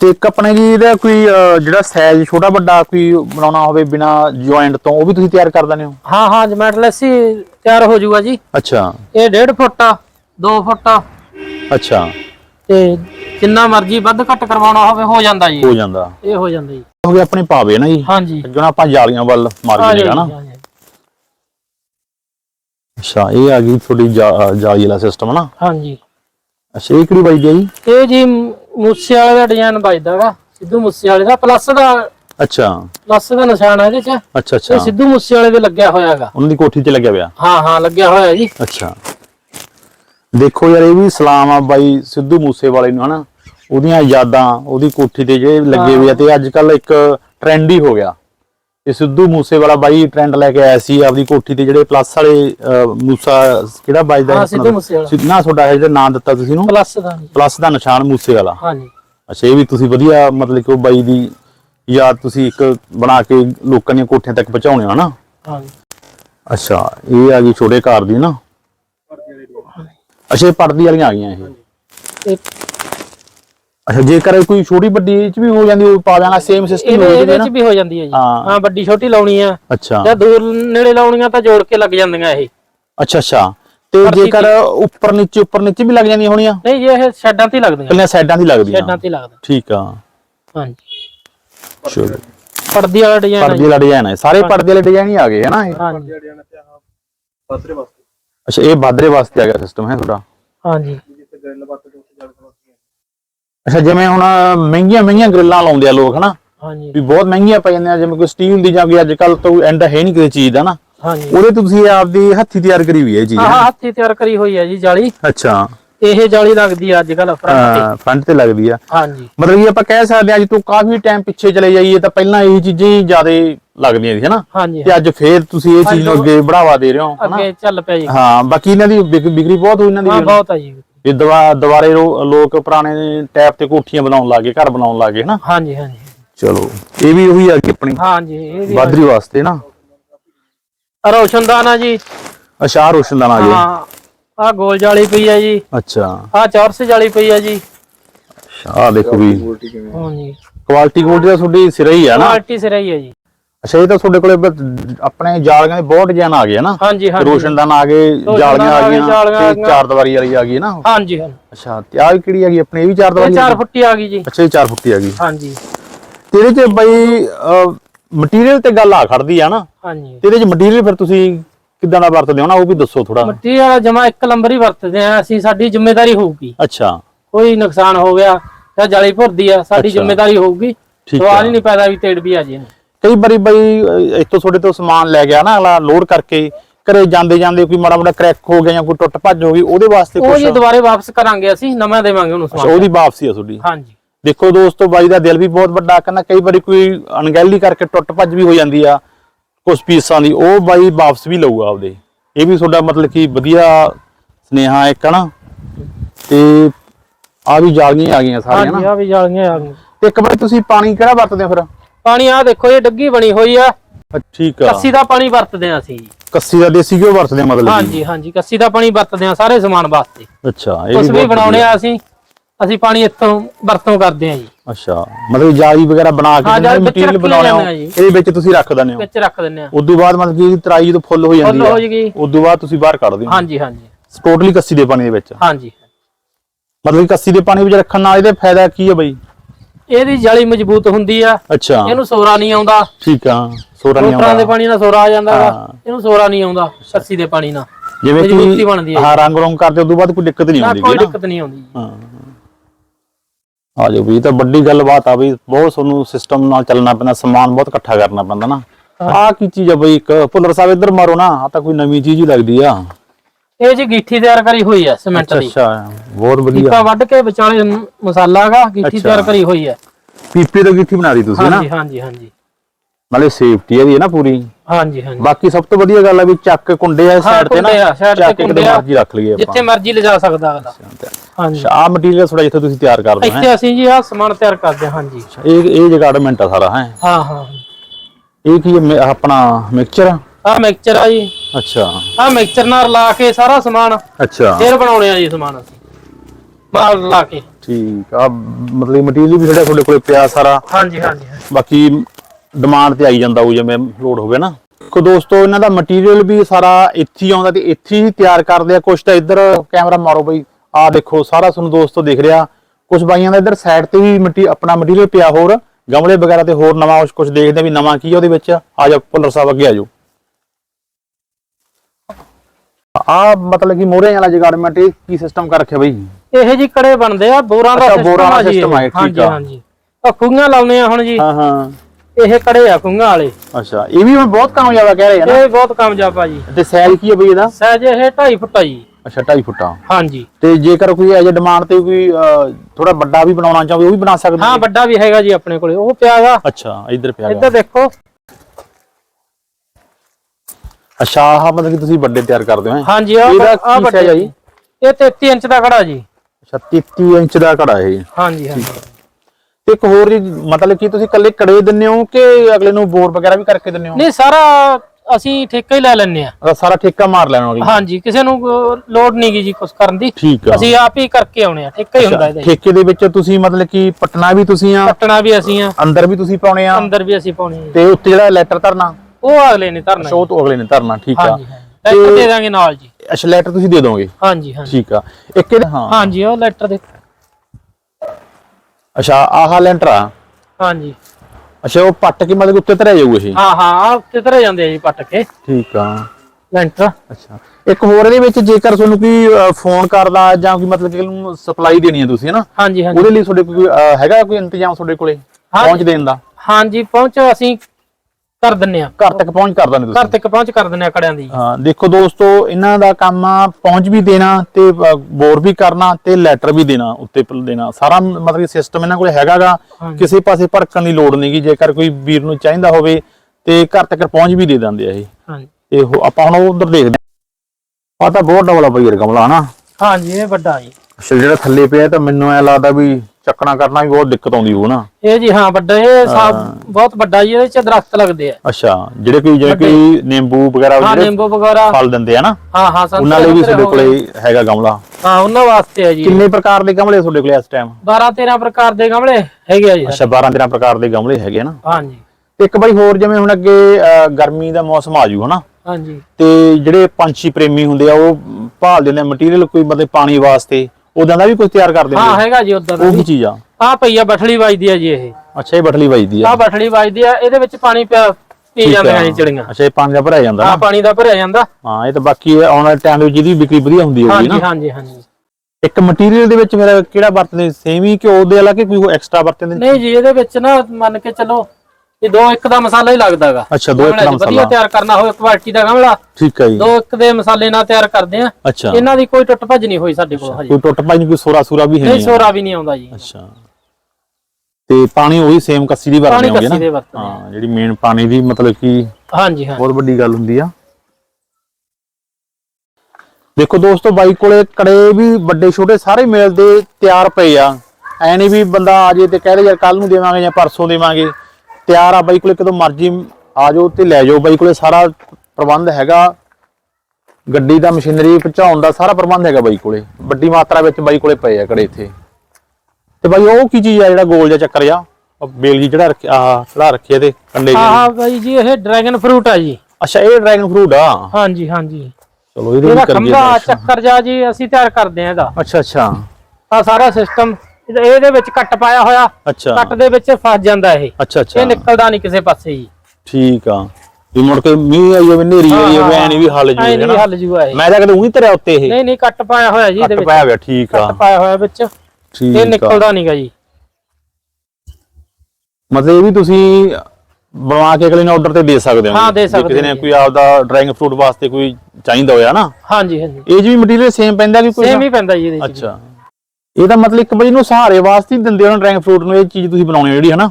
ਤੇ ਇੱਕ ਆਪਣੇ ਜੀ ਇਹਦਾ ਕੋਈ ਅਹ, ਜਿਹੜਾ ਸਾਈਜ਼ ਛੋਟਾ ਵੱਡਾ ਕੋਈ ਬਣਾਉਣਾ ਹੋਵੇ ਬਿਨਾ ਜੁਆਇੰਟ ਤੋਂ ਉਹ ਵੀ ਤੁਸੀਂ ਤਿਆਰ ਕਰ ਦਿੰਦੇ ਹੋ? ਹਾਂ ਹਾਂ ਜੁਆਇੰਟਲੈਸ ਹੀ ਤਿਆਰ ਹੋ ਜਾਊਗਾ ਜੀ। ਅੱਛਾ। ਇਹ 1.5 ਫੁੱਟ ਆ 2 ਫੁੱਟ ਆ। ਅੱਛਾ। ਤੇ ਜਿੰਨਾ ਮਰਜ਼ੀ ਵੱਧ ਘੱਟ ਕਰਵਾਉਣਾ ਹੋਵੇ ਹੋ ਜਾਂਦਾ ਜੀ। ਹੋ ਜਾਂਦਾ। ਇਹ ਹੋ ਜਾਂਦਾ ਜੀ। ਹੋ ਗਿਆ ਆਪਣੇ ਪਾਵੇ ਨਾ ਜੀ। ਹਾਂਜੀ ਜਿਹੜਾ ਆਪਾਂ ਜਾਲੀਆਂ ਵੱਲ ਮਾਰ ਆ ਜਾਓ ਨਾ। ਜੀ, ਆ ਜਾਓ। ਅੱਛਾ ਇਹ ਆ ਗਈ ਤੁਹਾਡੀ ਜਾ- ਜਾਲੀ ਵਾਲਾ ਸਿਸਟਮ ਨਾ। ਹਾਂਜੀ ਅੱਛਾ ਇਹ ਕਿਹੜੀ ਬਾਈ ਦੀ ਆ ਜੀ? ਇਹ ਜੀ ਮੂਸੇ ਵਾਲੇ ਦਾ ਡਿਜ਼ਾਈਨ ਵੱਜਦਾਗਾ ਸਿੱਧੂ ਮੂਸੇ ਵਾਲੇ ਦਾ ਪਲੱਸ ਦਾ ਅੱਛਾ। ਪਲੱਸ ਦਾ ਨਿਸ਼ਾਨ ਹੈ ਇਹਦੇ ਚ। ਅੱਛਾ ਇਹ ਅੱਛਾ ਸਿੱਧੂ ਮੂਸੇ ਵਾਲੇ ਦੇ ਲੱਗਿਆ ਹੋਇਆ ਹੈਗਾ। ਉਹਨਾਂ ਦੀ ਕੋਠੀ ਤੇ ਲੱਗਿਆ ਪਿਆ? ਹਾਂ ਹਾਂ ਲੱਗਿਆ ਹੋਇਆ ਜੀ। ਅੱਛਾ। ਦੇਖੋ ਯਾਰ ਇਹ ਵੀ ਸਲਾਮ ਆ ਬਾਈ ਸਿੱਧੂ ਮੂਸੇ ਵਾਲੇ ਨੂੰ ਹਨਾ। ਉਹਦੀਆਂ ਯਾਦਾਂ ਉਹਦੀ ਕੋਠੀ ਤੇ ਜਿਹੜੇ ਲੱਗੇ ਹੋਏ ਆ ਤੇ ਅੱਜ ਕੱਲ ਇੱਕ ਟ੍ਰੈਂਡ ਹੀ ਹੋ ਗਿਆ। ਇਹ ਸਿੱਧੂ ਮੂਸੇ ਵਾਲਾ ਬਾਈ ਟ੍ਰੈਂਡ ਲੈ ਕੇ ਆਇਆ ਸੀ ਆਪਦੀ ਕੋਠੀ ਤੇ ਜਿਹੜੇ ਪਲੱਸ ਵਾਲੇ ਮੂਸਾ ਕਿਹੜਾ ਵੱਜਦਾ ਹਾਂ, ਸਿੱਧੂ ਨਾ ਤੁਹਾਡਾ ਜਿਹੜਾ ਨਾਂ ਦਿੱਤਾ ਤੁਸੀਂ ਨੂੰ? ਪਲੱਸ ਦਾ। ਪਲੱਸ ਦਾ ਨਿਸ਼ਾਨ ਮੂਸੇ ਵਾਲਾ ਹਾਂਜੀ। ਅੱਛਾ ਇਹ ਵੀ ਤੁਸੀਂ ਵਧੀਆ ਮਤਲਬ ਕਿ ਉਹ ਬਾਈ ਦੀ ਯਾਦ ਤੁਸੀਂ ਇੱਕ ਬਣਾ ਕੇ ਲੋਕਾਂ ਦੀਆਂ ਕੋਠੀਆਂ ਤੱਕ ਪਹੁੰਚਾਉਣੇ ਹੋ ਨਾ ਹਾਂਜੀ। ਅੱਛਾ ਇਹ ਆ ਗਈ ਛੋਟੇ ਘਰ ਦੀ ਨਾ ਅੱਛਾ ਇਹ ਪਰਦੀ ਵਾਲੀਆਂ ਆ ਗਈਆਂ ਇਹ ਅੱਛਾ ਜੇਕਰ ਕੋਈ ਛੋਟੀ ਵੱਡੀ ਇਹ ਚ ਵੀ ਹੋ ਜਾਂਦੀ ਉਹ ਪਾ ਦੇਣਾ ਸੇਮ ਸਿਸਟਮ ਇਹਦੇ ਹੋ ਇਹਦੇ ਜਾਵੇ ਚ ਨਾ ਵੀ ਹੋ ਜਾਂਦੀ ਹੈ ਜੀ। ਹਾਂ। ਹਾਂ ਵੱਡੀ ਛੋਟੀ ਲਾਉਣੀ ਆ। ਅੱਛਾ। ਜਾਂ ਦੂਰ ਨੇੜੇ ਲਾਉਣੀਆਂ ਤਾਂ ਜੋੜ ਕੇ ਲੱਗ ਜਾਂਦੀਆਂ ਇਹ। ਅੱਛਾ ਅੱਛਾ। ਤੇ ਜੇਕਰ ਉੱਪਰ ਨੀਚੇ ਉੱਪਰ ਨੀਚੇ ਵੀ ਲੱਗ ਜਾਂਦੀਆਂ ਹੋਣੀਆਂ? ਨਹੀਂ ਜੀ ਇਹ ਸ਼ੈਡਾਂ ਤੇ ਹੀ ਲੱਗਦੀਆਂ। ਕੱਲੀਆਂ ਸਾਈਡਾਂ ਦੀ ਲੱਗਦੀਆਂ। ਸ਼ੈਡਾਂ ਤੇ ਹੀ ਲੱਗਦਾ ਠੀਕ ਆ। ਹਾਂਜੀ। ਚਲੋ। ਪਰਦੀ ਵਾਲਾ ਡਿਜ਼ਾਈਨ ਪਰਦੇ ਵਾਲਾ ਡਿਜ਼ਾਈਨ ਹੈ ਸਾਰੇ ਪਰਦੇ ਵਾਲੇ ਡਿਜ਼ਾਈਨ ਹੀ ਆ ਗਏ ਹਨਾ ਇਹ? ਹਾਂਜੀ। ਪਤਰੇ ਵਾਸਤੇ। ਅੱਛਾ ਇਹ ਬਾਦਰੇ ਵਾਸਤੇ ਆ ਗਿਆ ਸਿਸਟਮ ਹੈ ਤੁਹਾਡਾ? ਹਾਂਜੀ। ਜਿੱਥੇ ਗ੍ਰਿਲ ਤੇ ਵਾਸਤੇ ਅੱਛਾ ਜਿਵੇਂ ਹੁਣ ਮਹਿੰਗੀਆਂ ਮਹਿੰਗੀਆਂ ਗ੍ਰਿਲਾਂ ਲਾਉਂਦੇ ਆ ਲੋਕ ਹਨਾ? ਹਾਂਜੀ। ਵੀ ਬਹੁਤ ਮਹਿੰਗੀਆਂ ਪੈ ਜਾਂਦੀਆਂ ਜਿਵੇਂ ਕੋਈ ਸਟੀਲ ਦੀ ਜਾਂ ਕੋਈ ਅੱਜ ਕੱਲ ਤੋਂ ਐਂਡ ਹੈ ਨਹੀਂ ਕਿਸੇ ਚੀਜ਼ ਦਾ ਨਾ ਹਾਂਜੀ। ਉਹਦੇ ਤੁਸੀਂ ਆਪਦੀ ਹੱਥੀ ਤਿਆਰ ਕਰੀ ਹੋਈ ਹੈ ਇਹ ਚੀਜ਼ ਹੈਂ? ਹੱਥੀ ਤਿਆਰ ਕਰੀ ਹੋਈ ਹੈ ਜੀ ਜਾਲੀ। ਅੱਛਾ। ਇਹ ਜਾਲੀ ਲੱਗਦੀ ਆ ਅੱਜ ਕੱਲ ਫਰੰਟ ਫਰੰਟ ਤੇ ਲੱਗਦੀ ਆ। ਹਾਂਜੀ। ਮਤਲਬ ਇਹ ਆਪਾਂ ਕਹਿ ਸਕਦੇ ਹਾਂ ਅੱਜ ਤੋਂ ਕਾਫੀ ਟਾਈਮ ਪਿੱਛੇ ਚਲੇ ਜਾਈਏ ਤਾਂ ਪਹਿਲਾਂ ਇਹ ਚੀਜ਼ਾਂ ਹੀ ਜ਼ਿਆਦਾ ਲੱਗਦੀਆਂ ਸੀ ਹਨਾ? ਤੇ ਅੱਜ ਫੇਰ ਤੁਸੀਂ ਇਹ ਚੀਜ਼ ਨੂੰ ਅੱਗੇ ਬੜਾਵਾ ਦੇ ਰਹੇ ਹੋ ਹਨਾ? ਅੱਗੇ ਚੱਲ ਪਿਆ ਜੀ। ਹਾਂ ਬਾਕੀ ਇਹਨਾਂ ਦੀ ਵਿਕਰੀ ਬਹੁਤ ਹੋਈ ਇਹਨਾਂ ਦੀ ਬਹੁਤ ਆ ਜੀ। ਇਹ ਦਵਾ ਦੁਬਾਰੇ ਲੋ- ਲੋਕ ਪੁਰਾਣੇ ਟੈਪ ਤੇ ਕੋਠੀਆਂ ਬਣਾਉਣ ਲੱਗੇ ਘਰ ਬਣਾਉਣ ਲੱਗੇ ਹਨਾ? ਹਾਂਜੀ ਹਾਂਜੀ। ਚਲੋ ਇਹ ਵੀ ਉਹੀ ਆ ਕਿ ਆਪਣੀ। ਹਾਂਜੀ ਇਹ ਵੀ ਬਾਦਰੀ ਵਾਸਤੇ ਨਾ। ਰੋਸ਼ਨਦਾਨ ਆ ਜੀ। ਅਸ਼ਾਰ ਰੋਸ਼ਨਦਾਨ ਆ ਗਏ ਹਾਂ ਆ ਗੋਲ ਜਾਲੀ ਪਈ ਆ ਜੀ। ਅੱਛਾ। ਆ ਚੌਰਸ ਜਾਲੀ ਪਈ ਆ ਜੀ। ਆ ਦੇਖੋ ਵੀ। ਹਾਂਜੀ। ਕੁਆਲਿਟੀ ਕੁਆਲਿਟੀ ਦਾ ਤੁਹਾਡੀ ਸਿਰਾ ਹੀ ਆ ਨਾ। ਕੁਆਲਿਟੀ ਸਿਰ ਹੀ ਆ ਜੀ। ਅੱਛਾ ਇਹ ਤਾਂ ਤੁਹਾਡੇ ਕੋਲੇ ਬ- ਆਪਣੇ ਜਾਲੀਆਂ ਦੇ ਬਹੁਤ ਡਿਜ਼ਾਈਨ ਆ ਗਏ ਨਾ? ਹਾਂਜੀ ਹਾਂਜੀ। ਰੋਸ਼ਨਦਾਨ ਆ ਗਏ ਜਾਲੀਆਂ ਆ ਆ ਗਏ, ਗਈਆਂ ਜਾਲੀਆਂ ਆ ਤੇ ਗਈਆਂ। ਚਾਰ ਦੀਵਾਰੀ ਵਾਲੀ ਆ ਗਈ ਨਾ? ਹਾਂਜੀ ਹਾਂਜੀ। ਅੱਛਾ ਤੇ ਆਹ ਕਿਹੜੀ ਆ ਗਈ? ਆਪਣੀ ਇਹ ਵੀ ਚਾਰ ਇਹ ਦੀਵਾਰੀ 4 ਫੁੱਟੀ ਆ ਗਈ ਜੀ। ਅੱਛਾ ਇਹ 4 ਫੁੱਟੀ ਆ ਗਈ। ਹਾਂਜੀ। ਤੇ ਇਹਦੇ ਚ ਬਈ ਮਟੀਰੀਅਲ ਤੇ ਗੱਲ ਆ ਖੜਦੀ ਆ ਨਾ? ਹਾਂਜੀ। ਤੇ ਇਹਦੇ ਚ ਮਟੀਰੀਅਲ ਫਿਰ ਤੁਸੀਂ ਕਿੱਦਾਂ ਦਾ ਵਰਤਦੇ ਹੋ ਨਾ? ਉਹ ਵੀ ਦੱਸੋ ਥੋੜਾ ਮੱਟੀ ਵਾਲਾ ਜਮਾ ਇੱਕ ਨੰਬਰ ਹੀ ਵਰਤਦੇ ਆ। ਅਸੀਂ ਸਾਡੀ ਜ਼ਿੰਮੇਵਾਰੀ ਹੋਊਗੀ। ਅੱਛਾ। ਕੋਈ ਨੁਕਸਾਨ ਹੋ ਗਿਆ ਜਾਂ ਜਾਲੀ ਭੁਰਦੀ ਆ ਸਾਡੀ ਅੱਛਾ। ਜ਼ਿੰਮੇਵਾਰੀ ਹੋਊਗੀ। ਠੀਕ ਸਵਾਲ ਆ। ਹੀ ਨਹੀਂ ਪੈਦਾ ਵੀ ਤੇੜ ਵੀ ਆ ਜੇ। ਕਈ ਵਾਰੀ ਬਈ ਇੱਥੋਂ ਤੁਹਾਡੇ ਤੋਂ ਸਮਾਨ ਲੈ ਗਿਆ ਨਾ ਅਗਲਾ ਲੋਡ ਕਰਕੇ ਘਰੇ ਜਾਂਦੇ ਜਾਂਦੇ ਕੋਈ ਮਾੜਾ ਮੋਟਾ ਕ੍ਰੈਕ ਹੋ ਗਿਆ ਜਾਂ ਕੋਈ ਟੁੱਟ ਭੱਜ ਹੋ ਗਈ ਉਹਦੇ ਵਾਸਤੇ ਉਹ ਕੁਝ ਜੀ ਦੁਬਾਰੇ ਵਾਪਸ ਕਰਾਂਗੇ ਅਸੀਂ ਨਵਾਂ ਦੇਵਾਂਗੇ ਉਹਨੂੰ ਸਮਾਨ। ਉਹਦੀ ਵਾਪਸੀ ਆ ਤੁਹਾਡੀ। ਹਾਂਜੀ। ਦੇਖੋ ਦੋਸਤੋ ਬਾਈ ਦਾ ਦਿਲ ਵੀ ਬਹੁਤ ਵੱਡਾ ਕਹਿੰਦਾ ਕਈ ਵਾਰੀ ਕੋਈ ਅਣਗਹਿਲੀ ਕਰਕੇ ਟੁੱਟ ਭੱਜ ਵੀ ਹੋ ਜਾਂਦੀ ਆ ਕੁਝ ਪੀਸਾਂ ਦੀ ਉਹ ਬਾਈ ਵਾਪਸ ਵੀ ਲਊਗਾ ਆਪਦੇ। ਇਹ ਵੀ ਤੁਹਾਡਾ ਮਤਲਬ ਕਿ ਵਧੀਆ ਸਨੇਹਾ ਇੱਕ ਹਨਾ? ਤੇ ਆ ਵੀ ਜਾਲੀਆਂ ਆ ਗਈਆਂ ਸਾਰੀਆਂ ਹਾਂਜੀ ਨਾ ਆ ਵੀ ਜਾਲੀਆਂ ਆ ਗਈਆਂ। ਤੇ ਇੱਕ ਵਾਰੀ ਤੁਸੀਂ ਪਾਣੀ ਕਿਹੜਾ ਵਰਤਦੇ ਹੋ ਫਿਰ? ਪਾਣੀ ਆ ਦੇਖੋ ਇਹ ਡੱਗੀ ਬਣੀ ਹੋਈ ਆ। ਠੀਕ ਆ। ਕੱਸੀ ਦਾ ਪਾਣੀ ਵਰਤਦੇ ਆ ਅਸੀਂ। ਕੱਸੀ ਦਾ ਦੇਸੀ ਘਿਓ ਵਰਤਦੇ ਆ ਮਤਲਬ? ਹਾਂਜੀ ਹਾਂਜੀ ਕੱਸੀ ਦਾ ਪਾਣੀ ਵਰਤਦੇ ਆ ਸਾਰੇ ਸਮਾਨ ਵਾਸਤੇ। ਅੱਛਾ ਇਹ ਵੀ ਬਹੁਤ ਬਣਾਉਣੇ। ਆ ਅਸੀਂ ਅਸੀਂ ਪਾਣੀ ਇੱਥੋਂ ਵਰਤੋਂ ਕਰਦੇ ਆ ਜੀ। ਅੱਛਾ ਮਤਲਬ ਜਾਲੀ ਵਗੈਰਾ ਬਣਾ ਕੇ ਹਾਂ, ਮਟੀਰੀਅਲ ਬਣਾਉਣੇ ਹੋ ਆ। ਇਹਦੇ ਵਿੱਚ ਤੁਸੀਂ ਰੱਖ ਦਿੰਦੇ ਹੋ। ਵਿੱਚ ਰੱਖ ਦਿੰਨੇ ਆ ਉਦੋਂ ਬਾਅਦ ਮਤਲਬ ਕਿ ਤਰਾਈ ਜਦੋਂ ਫੁੱਲ ਹੋ ਜਾਂਦੀ ਫੁੱਲ ਆ ਹੋ ਜੇਗੀ। ਉਦੋਂ ਬਾਅਦ ਤੁਸੀਂ ਬਾਹਰ ਕੱਢਦੇ ਹੋ ਹਾਂਜੀ ਹਾਂਜੀ। ਟੋਟਲੀ ਕੱਸੀ ਦੇ ਪਾਣੀ ਦੇ ਵਿੱਚ। ਹਾਂਜੀ। ਮਤਲਬ ਕੱਸੀ ਦੇ ਪਾਣੀ ਵਿੱਚ ਰੱਖਣ ਨਾਲ ਇਹਦੇ ਫਾਇਦਾ ਕੀ ਹੈ ਬਈ? ਇਹਦੀ ਜਾਲੀ ਮਜ਼ਬੂਤ ਹੁੰਦੀ ਆ। ਅੱਛਾ। ਇਹਨੂੰ ਸੋਰਾ ਨਹੀਂ ਆਉਂਦਾ। ਠੀਕ ਆ ਸੋਰਾ ਨਹੀਂ ਮੋਟਰਾਂ ਦੇ ਆਉਂਦਾ। ਪਾਣੀ ਨਾਲ ਸੋਰਾ ਆ ਜਾਂਦਾ। ਹਾਂ। ਇਹਨੂੰ ਸੋਰਾ ਨਹੀਂ ਆਉਂਦਾ ਕੱਸੀ ਦੇ ਪਾਣੀ ਨਾਲ। ਜਿਵੇਂ ਮਜ਼ਬੂਤੀ ਕਿ ਬਣਦੀ ਹੈ। ਹਾਂ ਰੰਗ ਰੰਗ ਕਰਦੇ ਉਦੋਂ ਬਾਅਦ ਕੋਈ ਦਿੱਕਤ ਨਹੀਂ ਆਉਂਦੀ ਕੋਈ ਦਿੱਕਤ ਨਹੀਂ ਆਉਂਦੀ। ਹਾਂ। ਆ ਜਾਓ ਵੀ ਤਾਂ ਵੱਡੀ ਗੱਲਬਾਤ ਆ ਬਈ ਬਹੁਤ ਤੁਹਾਨੂੰ ਸਿਸਟਮ ਨਾਲ ਚੱਲਣਾ ਪੈਂਦਾ ਸਮਾਨ ਬਹੁਤ ਇਕੱਠਾ ਕਰਨਾ ਪੈਂਦਾ ਨਾ। ਆਹ ਕੀ ਚੀਜ਼ ਆ ਬਈ ਇੱਕ ਭੁੱਲਰ ਸਾਹਿਬ ਇੱਧਰ ਮਾਰੋ ਨਾ ਆ ਤਾਂ ਕੋਈ ਨਵੀਂ ਚੀਜ਼ ਹੀ ਲੱਗਦੀ ਆ। ਇਹ ਜੀ ਗਿੱਠੀ ਤਿਆਰ ਕਰੀ ਹੋਈ ਆ ਸੀਮੈਂਟ ਦੀ। ਅੱਛਾ ਬਹੁਤ ਵਧੀਆ। ਕੀਪਾ ਵੱਢ ਕੇ ਵਿਚਾਲੇ ਮ- ਮਸਾਲਾ ਹੈਗਾ ਗਿੱਠੀ ਅੱਛਾ। ਤਿਆਰ ਕਰੀ ਹੋਈ ਹੈ। ਪੀਪੇ ਤੋਂ ਗਿੱਠੀ ਬਣਾ ਦੀ ਤੁਸੀਂ ਨਾ? ਹਾਂਜੀ ਹਾਂਜੀ ਹਾਂਜੀ। ਨਾਲੇ ਸੇਫਟੀ ਇਹਦੀ ਹੈ ਨਾ ਪੂਰੀ। ਹਾਂਜੀ ਹਾਂਜੀ। ਬਾਕੀ ਸਭ ਤੋਂ ਵਧੀਆ ਗੱਲ ਆ ਵੀ ਚੱਕ ਕੁੰਡੇ ਆ ਸਾਈਡ ਤੇ ਨਾ ਕੁੰਡੇ ਆ, side ਤੇ ਚੱਕ ਕੁੰਡੇ ਕਿਤੇ ਆ। ਮਰਜ਼ੀ ਰੱਖ ਲਈਏ ਜਿੱਥੇ ਆਪਾਂ ਮਰਜ਼ੀ ਲਿਜਾ ਸਕਦਾ ਅਗਲਾ। ਹਾਂਜੀ। ਆ ਮਟੀਰੀਅਲ ਥੋੜਾ ਜਿੱਥੇ ਤੁਸੀਂ ਤਿਆਰ ਕਰਦੇ ਹੋ ਹੈਂ? ਇੱਥੇ ਅਸੀਂ ਜੀ ਆ ਸਮਾਨ ਤਿਆਰ ਕਰਦੇ ਹਾਂ ਹਾਂਜੀ। ਇਹ ਇਹ ਜਗਾਰਡਮੈਂਟ ਆ ਸਾਰਾ ਹੈ। ਹਾਂ ਹਾਂ ਇਹ ਕੀ ਹੈ? ਮੇ- ਆਪਣਾ ਮਿਕਸਚਰ ਆ ਮਿਕਸਚਰ ਆ ਜੀ। ਅੱਛਾ। ਆ ਮਿਕਸਚਰ ਨਾਲ ਲਾ ਕੇ ਸਾਰਾ ਸਮਾਨ ਅੱਛਾ। ਫੇਰ ਬਣਾਉਣੇ ਆ ਜੀ ਸਮਾਨ। ਅਸੀਂ ਮਾਲ ਲਾ ਕੇ। ਠੀਕ ਆ ਮਤਲਬ ਮਟੀਰੀਅਲ ਵੀ ਜਿਹੜਾ ਤੁਹਾਡੇ ਕੋਲੇ ਪਿਆ ਸਾਰਾ। ਹਾਂਜੀ ਹਾਂਜੀ। ਬਾਕੀ ਡਿਮਾਂਡ ਤੇ ਆਈ ਜਾਂਦਾ ਉਹ ਜਿਵੇਂ ਲੋਡ ਹੋਵੇ ਨਾ। ਕੋ ਦੋਸਤੋ ਇਹਨਾਂ ਦਾ ਮਟੀਰੀਅਲ ਵੀ ਸਾਰਾ ਇੱਥੇ ਹੀ ਆਉਂਦਾ ਤੇ ਇੱਥੇ ਹੀ ਤਿਆਰ ਕਰਦੇ ਆ। ਕੁਝ ਤਾਂ ਇੱਧਰ ਕੈਮਰਾ ਮਾਰੋ ਬਈ। ਆ ਦੇਖੋ ਸਾਰਾ ਤੁਹਾਨੂੰ ਦੋਸਤੋ ਦਿਖ ਰਿਹਾ। ਕੁਝ ਬਾਈਆਂ ਦਾ ਇੱਧਰ ਸਾਈਡ ਤੇ ਵੀ ਮਟੀ ਆਪਣਾ ਮਟੀਰੀਅਲ ਪਿਆ ਹੋਰ। ਗਮਲੇ ਵਗੈਰਾ ਤੇ ਹੋਰ ਨਵਾਂ ਕੁਝ ਦੇਖਦੇ ਆ ਵੀ ਨਵਾਂ ਕੀ ਆ ਉਹਦੇ ਵਿੱਚ। ਆ ਜਾ ਭੁੱਲਰ ਸਾਹਿਬ ਅੱਗੇ ਆ ਜਾਓ। ਆ ਮਤਲਬ ਕਿ ਮੋਰੇ ਵਾਲਾ ਜਗਾਰਡਮੈਂਟ ਇਹ ਕੀ ਸਿਸਟਮ ਕਰ ਰੱਖਿਆ ਬਈ? ਇਹ ਜੀ ਕੜੇ ਬਣਦੇ ਆ ਬੋਰਾਂ ਦਾ ਅੱਛਾ, ਬੋਰਾਂ ਦਾ ਆ ਜੀ system ਆ ਠੀਕ ਹਾਂਜੀ ਆ। ਹਾਂਜੀ। ਆ ਖੂਹੀਆਂ ਲਾਉਨੇ ਆ ਹੁਣ ਜੀ। ਹਾਂ ਹਾਂ। ਇਹ ਕੜੇ ਆ ਕੁੰਗਾ ਵਾਲੇ। ਅੱਛਾ ਇਹ ਵੀ ਬਹੁਤ ਕਾਮਯਾਬ ਆ ਕਹਿ ਰਹੇ ਆ ਨਾ? ਇਹ ਬਹੁਤ ਕਾਮਯਾਬ ਆ ਜੀ। ਤੇ ਸਾਈਜ਼ ਕੀ ਹੈ ਬਈ ਇਹਦਾ? ਸਾਈਜ਼ ਇਹ 2.5 ਫੁੱਟ ਆ ਜੀ। ਅੱਛਾ 2.5 ਫੁੱਟਾ। ਹਾਂਜੀ। ਤੇ ਜੇਕਰ ਕੋਈ ਐਜ ਡਿਮਾਂਡ ਤੇ ਕੋਈ ਥੋੜਾ ਵੱਡਾ ਵੀ ਬਣਾਉਣਾ ਚਾਹਵੇ ਉਹ ਵੀ ਬਣਾ ਸਕਦੇ ਹਾਂ ਵੱਡਾ ਵੀ ਹੈਗਾ ਜੀ ਆਪਣੇ ਕੋਲੇ। ਉਹ ਪਿਆਗਾ ਅੱਛਾ ਇੱਧਰ ਪਿਆ ਗਾ। ਇੱਧਰ ਦੇਖੋ। ਅੱਛਾ ਆਹ ਮਤਲਬ ਕਿ ਤੁਸੀਂ ਵੱਡੇ ਤਿਆਰ ਕਰਦੇ ਹੋ ਹੈਂ? ਹਾਂਜੀ ਆ ਇਹਦਾ ਆ ਕੀ size ਆ ਜੀ? ਇਹ 33 ਇੰਚ ਦਾ ਕੜਾ ਜੀ। ਅੱਛਾ 33 ਇੰਚ ਦਾ ਘੜਾ ਇਹ। ਹਾਂਜੀ ਹਾਂਜੀ। ਤੇ ਇੱਕ ਹੋਰ ਜੀ ਮਤਲਬ ਕਿ ਤੁਸੀਂ ਇਕੱਲੇ ਕੜੇ ਦਿੰਦੇ ਹੋ ਕਿ ਅਗਲੇ ਨੂੰ ਬੋਰ ਵਗੈਰਾ ਵੀ ਕਰਕੇ ਦਿੰਦੇ ਹੋ? ਨਹੀਂ ਸਾਰਾ ਅਸੀਂ ਠੇਕਾ ਹੀ ਲੈ ਲੈਣੇ ਆ ਅਹ ਸਾਰਾ ਠੇਕਾ ਮਾਰ ਲੈਣਾ ਅਗਲੇ। ਹਾਂਜੀ ਕਿਸੇ ਨੂੰ ਅਹ, ਲੋੜ ਨਹੀਂ ਗੀ ਜੀ ਕੁਝ ਕਰਨ ਦੀ। ਠੀਕ ਆ। ਅਸੀਂ ਆਪ ਹੀ ਕਰਕੇ ਆਉਣੇ ਆ ਠੇਕਾ ਹੀ ਹੁੰਦਾ ਇਹਦਾ ਜੀ। ਠੇਕੇ ਦੇ ਵਿੱਚ ਤੁਸੀਂ ਮਤਲਬ ਕਿ ਪਟਨਾ ਵੀ ਤੁਸੀਂ ਆ ਕੱਟਣਾ ਵੀ ਅਸੀਂ ਆ। ਅੰਦਰ ਵੀ ਤੁਸੀਂ ਪਾਉਣੇ ਆ। ਅੰਦਰ ਵੀ ਅਸੀਂ ਪਾਉਣੇ ਆ ਤੇ ਉੱਤੇ ਜਿਹੜਾ ਲੈਟਰ ਧਰਨਾ। ਉਹ ਅਗਲੇ ਨੇ ਧਰਨਾ ਸ਼ੋਅ ਤੋਂ ਅਗਲੇ ਨੇ ਧਰਨਾ ਠੀਕ ਆ। ਲੈਟਰ ਦੇ ਦਾਂਗੇ ਨਾਲ ਜੀ। ਅੱਛਾ ਲੈਟਰ ਤੁਸੀਂ ਦੇ ਦੋਗੇ? ਹਾਂਜੀ ਹਾਂਜੀ। ਠੀਕ ਆ। ਇੱਕ ਇਹਦਾ ਹਾਂ। ਹਾਂਜੀ ਉਹ ਲੈਟਰ ਦੇ। ਅੱਛਾ ਆਹ ਲੈਂਟਰ ਆ। ਹਾਂਜੀ। ਅੱਛਾ ਉਹ ਪੱਟ ਕੇ ਮਤਲਬ ਉੱਤੇ ਧਰਿਆ ਜਾਊਗਾ ਇਹ ਹਾਂ ਹਾਂ ਆ ਉੱਤੇ ਧਰੇ ਜਾਂਦੇ ਆ ਜੀ ਪੱਟ ਕੇ। ਠੀਕ ਆ। ਲੈਂਟਰ ਅੱਛਾ। ਇੱਕ ਹੋਰ ਇਹਦੇ ਵਿੱਚ ਜੇਕਰ ਤੁਹਾਨੂੰ ਕੋਈ ਫੋਨ ਕਰਦਾ ਜਾਂ ਕੋਈ ਮਤਲਬ ਕਿ ਉਹਨੂੰ ਸਪਲਾਈ ਦੇਣੀ ਹੈ ਤੁਸੀਂ ਹਨਾ? ਹਾਂਜੀ ਹਾਂਜੀ। ਉਹਦੇ ਲਈ ਤੁਹਾਡੇ ਕੋਈ, ਹੈਗਾ ਕੋਈ ਇੰਤਜ਼ਾਮ ਤੁਹਾਡੇ ਕੋਲੇ? ਪਹੁੰਚ ਦੇਣ ਦਾ? ਹਾਂਜੀ ਪਹੁੰਚ ਅਸੀਂ ਕਰ ਦਿੰਨੇ ਆ। ਘਰ ਤੱਕ ਪਹੁੰਚ ਕਰ ਦਿੰਦੇ ਘਰ ਤੁਸੀਂ। ਤੱਕ ਪਹੁੰਚ ਕਰ ਦਿੰਨੇ ਆ ਕੜਿਆਂ ਦੀ। ਹਾਂ ਦੇਖੋ ਦੋਸਤੋ ਇਹਨਾਂ ਦਾ ਕੰਮ ਆ ਪਹੁੰਚ ਵੀ ਦੇਣਾ ਤੇ ਬੋਰ ਵੀ ਕਰਨਾ ਤੇ ਲੈਟਰ ਵੀ ਦੇਣਾ ਉੱਤੇ ਪ- ਦੇਣਾ। ਸਾਰਾ ਮ- ਮਤਲਬ ਕਿ ਸਿਸਟਮ ਇਹਨਾਂ ਕੋਲੇ ਹੈਗਾਗਾ। ਹਾਂਜੀ। ਕਿਸੇ ਪਾਸੇ ਭੜਕਣ ਦੀ ਲੋੜ ਨਹੀਂਗੀ ਜੇਕਰ ਕੋਈ ਵੀਰ ਨੂੰ ਚਾਹੀਦਾ ਹੋਵੇ ਤੇ ਘਰ ਤੱਕ ਪਹੁੰਚ ਵੀ ਦੇ ਦਿੰਦੇ ਆ ਇਹ। ਹਾਂਜੀ। ਤੇ ਉਹ ਆਪਾਂ ਹੁਣ ਉਧਰ ਦੇਖਦੇ ਆ ਤਾਂ ਬਹੁਤ ਡਬਲ ਆ ਬਈ ਯਾਰ ਹਨਾ? ਹਾਂਜੀ ਇਹ ਵੱਡਾ ਜੀ। ਅੱਛਾ ਜਿਹੜਾ ਥੱਲੇ ਪਿਆ ਤਾਂ ਮੈਨੂੰ ਐ ਲੱਗਦਾ ਵੀ ਚੱਕਣਾ ਕਰਨਾ ਵੀ ਬਹੁਤ ਦਿੱਕਤ ਆਉਂਦੀ ਹੋਊ ਨਾ। ਇਹ ਜੀ ਹਾਂ ਵੱਡਾ ਇਹ ਸਾਬ ਬਹੁਤ ਵੱਡਾ ਜੀ ਇਹਦੇ ਚ ਦਰਖਤ ਲੱਗਦੇ ਆ। ਅੱਛਾ ਜਿਹੜੇ ਕੋਈ ਜਿਹੜੇ ਕੋਈ ਨਿੰਬੂ ਵਗੈਰਾ ਹਾਂ ਨਿੰਬੂ ਵਗੈਰਾ। ਫਲ ਦਿੰਦੇ ਆ ਨਾ ਹਾਂ ਹਾਂ ਸੰਤਰੇ ਉਹਨਾਂ ਲਈ ਵੀ ਤੁਹਾਡੇ ਹੋ। ਕੋਲੇ ਹੈਗਾ ਗਮਲਾ। ਹਾਂ ਉਹਨਾਂ ਵਾਸਤੇ ਆ ਜੀ। ਕਿੰਨੇ ਪ੍ਰਕਾਰ ਦੇ ਗਮਲੇ ਤੁਹਾਡੇ ਕੋਲੇ ਇਸ ਟਾਈਮ 12 13 ਪ੍ਰਕਾਰ ਦੇ ਗਮਲੇ ਹੈਗੇ ਆ ਜੀ। ਅੱਛਾ 12 13 ਪ੍ਰਕਾਰ ਦੇ ਗਮਲੇ ਹੈਗੇ ਨਾ। ਹਾਂਜੀ ਤੇ ਇੱਕ ਬਾਈ ਹੋਰ ਜਿਵੇਂ ਹੁਣ ਅੱਗੇ ਗਰਮੀ ਦਾ ਮੌਸਮ ਆ ਜੂ ਹਨਾ। ਹਾਂਜੀ ਤੇ ਜਿਹੜੇ ਪੰਛੀ ਪ੍ਰੇਮੀ ਹੁੰਦੇ ਆ ਉਹ ਭਾਲਦੇ ਨੇ ਮਟੀਰੀਅਲ ਕੋਈ ਮਤਲਬ ਪਾਣੀ ਵਾਸਤੇ? ਉਦਾਂ ਦਾ ਵੀ ਕੁਝ ਤਿਆਰ ਕਰਦੇ ਹਾਂ ਹੈਗਾ ਜੀ ਉਦਾਂ ਦਾ ਉਹ ਕੀ ਚੀਜ਼ ਆ। ਆ ਪਈਆ ਬਠਲੀ ਵੱਜਦੀ ਆ ਜੀ ਇਹ। ਅੱਛਾ ਇਹ ਬਟਲੀ ਵੱਜਦੀ ਆ। ਆ ਬਠਲੀ ਵੱਜਦੀ ਆ ਇਹਦੇ ਵਿੱਚ ਪਾਣੀ ਪਿਆ ਪੀ ਜਾਂਦੀਆਂ ਆ। ਜੀ ਚਿੜੀਆਂ। ਅੱਛਾ ਇਹ ਪਾਣੀ ਦਾ ਭਰਿਆ ਜਾਂਦਾ ਆ ਨਾ ਪਾਣੀ ਦਾ ਭਰਿਆ ਜਾਂਦਾ। ਹਾਂ ਇਹ ਤਾਂ ਬਾਕੀ ਆਉਣ ਵਾਲੇ ਟਾਈਮ ਦੇ ਵਿੱਚ ਇਹਦੀ ਵਿਕਰੀ ਵਧੀਆ ਹੁੰਦੀ ਹੋਊਗੀ ਹਾਂਜੀ ਨਾ। ਹਾਂਜੀ ਹਾਂਜੀ। ਇੱਕ ਮਟੀਰੀਅਲ ਦੇ ਵਿੱਚ ਮੇਰਾ ਕਿਹੜਾ ਵਰਤਦੇ? ਸੇਮ ਹੀ ਕਿ ਉਹਦੇ ਵਾਲਾ ਕਿ ਕੋਈ ਐਕਸਟਰਾ ਵਰਤਦੇ ਨਹੀਂ ਜੀ ਇਹਦੇ ਵਿੱਚ ਨਾ ਮੰਨ ਕੇ ਚੱਲੋ ਇਹ ਦੋ ਇੱਕ ਦਾ ਮਸਾਲਾ ਹੀ ਲੱਗਦਾਗਾ। ਅੱਛਾ ਦੋ ਇੱਕ ਦਾ ਵਧੀਆ ਮਸਾਲਾ। ਤਿਆਰ ਕਰਨਾ ਹੋਵੇ ਕੁਆਲਿਟੀ ਦਾ ਗਮਲਾ। ਠੀਕ ਹੈ ਜੀ। ਦੋ ਇੱਕ ਦੇ ਮਸਾਲੇ ਨਾਲ ਤਿਆਰ ਕਰਦੇ ਆ। ਅੱਛਾ। ਇਹਨਾਂ ਦੀ ਕੋਈ ਟੁੱਟ ਭੱਜ ਨਹੀਂ ਹੋਈ ਸਾਡੇ ਕੋਲ ਹਜੇ। ਕੋਈ ਟੁੱਟ ਪਾਈ ਨਹੀਂ ਕੋਈ ਸੋਰਾ ਸੂਰਾ ਵੀ ਹੈ ਨਹੀਂ ਨਹੀਂ। ਸੋਰਾ ਵੀ ਨਹੀਂ ਆਉਂਦਾ ਜੀ। ਅੱਛਾ। ਤੇ ਪਾਣੀ ਉਹੀ ਸੇਮ ਕੱਸੀ ਦੀ ਵਰਤਦੇ ਪਾਣੀ ਹੋਗੇ ਕੱਸੀ ਦੇ ਨਾ। ਹਾਂ ਜਿਹੜੀ ਮੇਨ ਪਾਣੀ ਦੀ ਮਤਲਬ ਕਿ ਹਾਂਜੀ ਹਾਂ। ਬਹੁਤ ਵੱਡੀ ਗੱਲ ਹੁੰਦੀ ਆ। ਦੇਖੋ ਦੋਸਤੋ ਬਾਈ ਕੋਲੇ ਕੜੇ ਵੀ ਵੱਡੇ ਛੋਟੇ ਸਾਰੇ ਮਿਲਦੇ ਤਿਆਰ ਪਏ ਆ। ਐ ਨਹੀਂ ਵੀ ਬੰਦਾ ਆ ਜੇ ਤੇ ਕਹਦੇ ਯਾਰ ਕੱਲ ਨੂੰ ਦੇਵਾਂਗੇ ਜਾਂ ਪਰਸੋਂ ਦੇਵਾਂਗੇ। ਤਿਆਰ ਆ ਬਾਈ ਕੋਲੇ ਕਦੋਂ ਮਰਜ਼ੀ ਆ ਜਾਓ ਤੇ ਲੈ ਜਾਓ ਬਾਈ ਕੋਲੇ ਸਾਰਾ ਪ੍ਰਬੰਧ ਹੈਗਾ। ਗੱਡੀ ਦਾ ਮਸ਼ੀਨਰੀ ਪਹੁੰਚਾਉਣ ਦਾ ਸਾਰਾ ਪ੍ਰਬੰਧ ਹੈਗਾ ਬਾਈ ਕੋਲੇ। ਵੱਡੀ ਮਾਤਰਾ ਵਿੱਚ ਬਾਈ ਕੋਲੇ ਪਏ ਆ ਕੜੇ ਇੱਥੇ। ਤੇ ਬਾਈ ਉਹ ਕੀ ਚੀਜ਼ ਆ ਜਿਹੜਾ ਗੋਲ ਜਿਹਾ ਚੱਕਰ ਆ ਬੇਲ ਜੀ ਜਿਹੜਾ ਰੱਖਿਆ ਆਹ ਚੜਾ ਰੱਖਿਆ ਤੇ ਕੰਡੇ ਜਿਹੇ। ਹਾਂ ਬਾਈ ਜੀ ਇਹ ਡਰੈਗਨ ਫਰੂਟ ਆ ਜੀ। ਅੱਛਾ ਇਹ ਡਰੈਗਨ ਫਰੂਟ ਆ? ਹਾਂਜੀ ਹਾਂਜੀ। ਚਲੋ ਇਹਦੇ ਇਹਦਾ ਵੀ ਕਰੀਏ ਖੰਭਾ ਦਰਸ਼ਨ। ਚੱਕਰ ਜਾ ਜੀ ਅਸੀਂ ਤਿਆਰ ਕਰਦੇ ਆ ਇਹਦਾ। ਅੱਛਾ ਅੱਛਾ। ਆ ਸਾਰਾ ਸਿਸਟਮ ਇਹਦੇ ਵਿੱਚ ਕੱਟ ਪਾਇਆ ਹੋਇਆ ਅੱਛਾ। ਕੱਟ ਦੇ ਵਿੱਚ ਫਸ ਜਾਂਦਾ ਇਹ। ਅੱਛਾ ਅੱਛਾ। ਇਹ ਨਿਕਲਦਾ ਨਹੀਂ ਕਿਸੇ ਪਾਸੇ ਜੀ। ਠੀਕ ਆ। ਵੀ ਮੁੜ ਕੇ ਮੀਂਹ ਆਈ ਜਾਵੇ ਨੇਰੀ ਆਈ ਜਾਵੇ ਐ ਨਹੀਂ ਵੀ ਹੱਲ ਜੂਗੇ ਨਹੀਂ ਨਾ ਹੱਲ ਜੂਗਾ ਇਹ। ਮੈਂ ਤਾਂ ਕਦੇ ਉਹੀ ਧਰਿਆ ਉੱਤੇ ਇਹ। ਨਹੀਂ ਨਹੀਂ ਕੱਟ ਪਾਇਆ ਹੋਇਆ ਜੀ ਇਹਦੇ ਕੱਟ ਵਿੱਚ। ਪਾਇਆ ਹੋਇਆ ਠੀਕ ਆ। ਕੱਟ ਪਾਇਆ ਹੋਇਆ ਵਿੱਚ। ਠੀਕ ਇਹ ਨਿਕਲਦਾ ਨਹੀਂਗਾ ਜੀ। ਮਤਲਬ ਇਹ ਵੀ ਤੁਸੀਂ ਬਣਾ ਕੇ ਅਗਲੇ ਨੂੰ ਆਰਡਰ ਤੇ ਦੇ ਸਕਦੇ ਹੋ। ਹਾਂ, ਦੇ ਜੇ ਸਕਦੇ ਕਿਸੇ ਨੇ ਹਾਂ ਕੋਈ ਆਪਦਾ ਡਰਾਇੰਗ ਫਰੂਟ ਵਾਸਤੇ ਕੋਈ ਚਾਹੀਦਾ ਹੋਇਆ ਨਾ। ਹਾਂਜੀ ਹਾਂਜੀ। ਇਹ ਵੀ ਮਟੀਰੀਅਲ ਸੇਮ ਪੈਂਦਾ ਕਿ ਕੋਈ ਸੇਮ ਹੀ ਪੈਂਦਾ ਜੀ ਇਹਦੇ ਚ। ਅੱਛਾ। ਇਹਦਾ ਮਤਲਬ ਇੱਕ ਬਈ ਨੂੰ ਸਹਾਰੇ ਵਾਸਤੇ ਹੀ ਦਿੰਦੇ ਹੋ ਡਰਾਇੰਗ ਫਰੂਟ ਨੂੰ ਇਹ ਚੀਜ਼ ਤੁਸੀਂ ਬਣਾਉਣੀ ਜਿਹੜੀ ਹੈ ਨਾ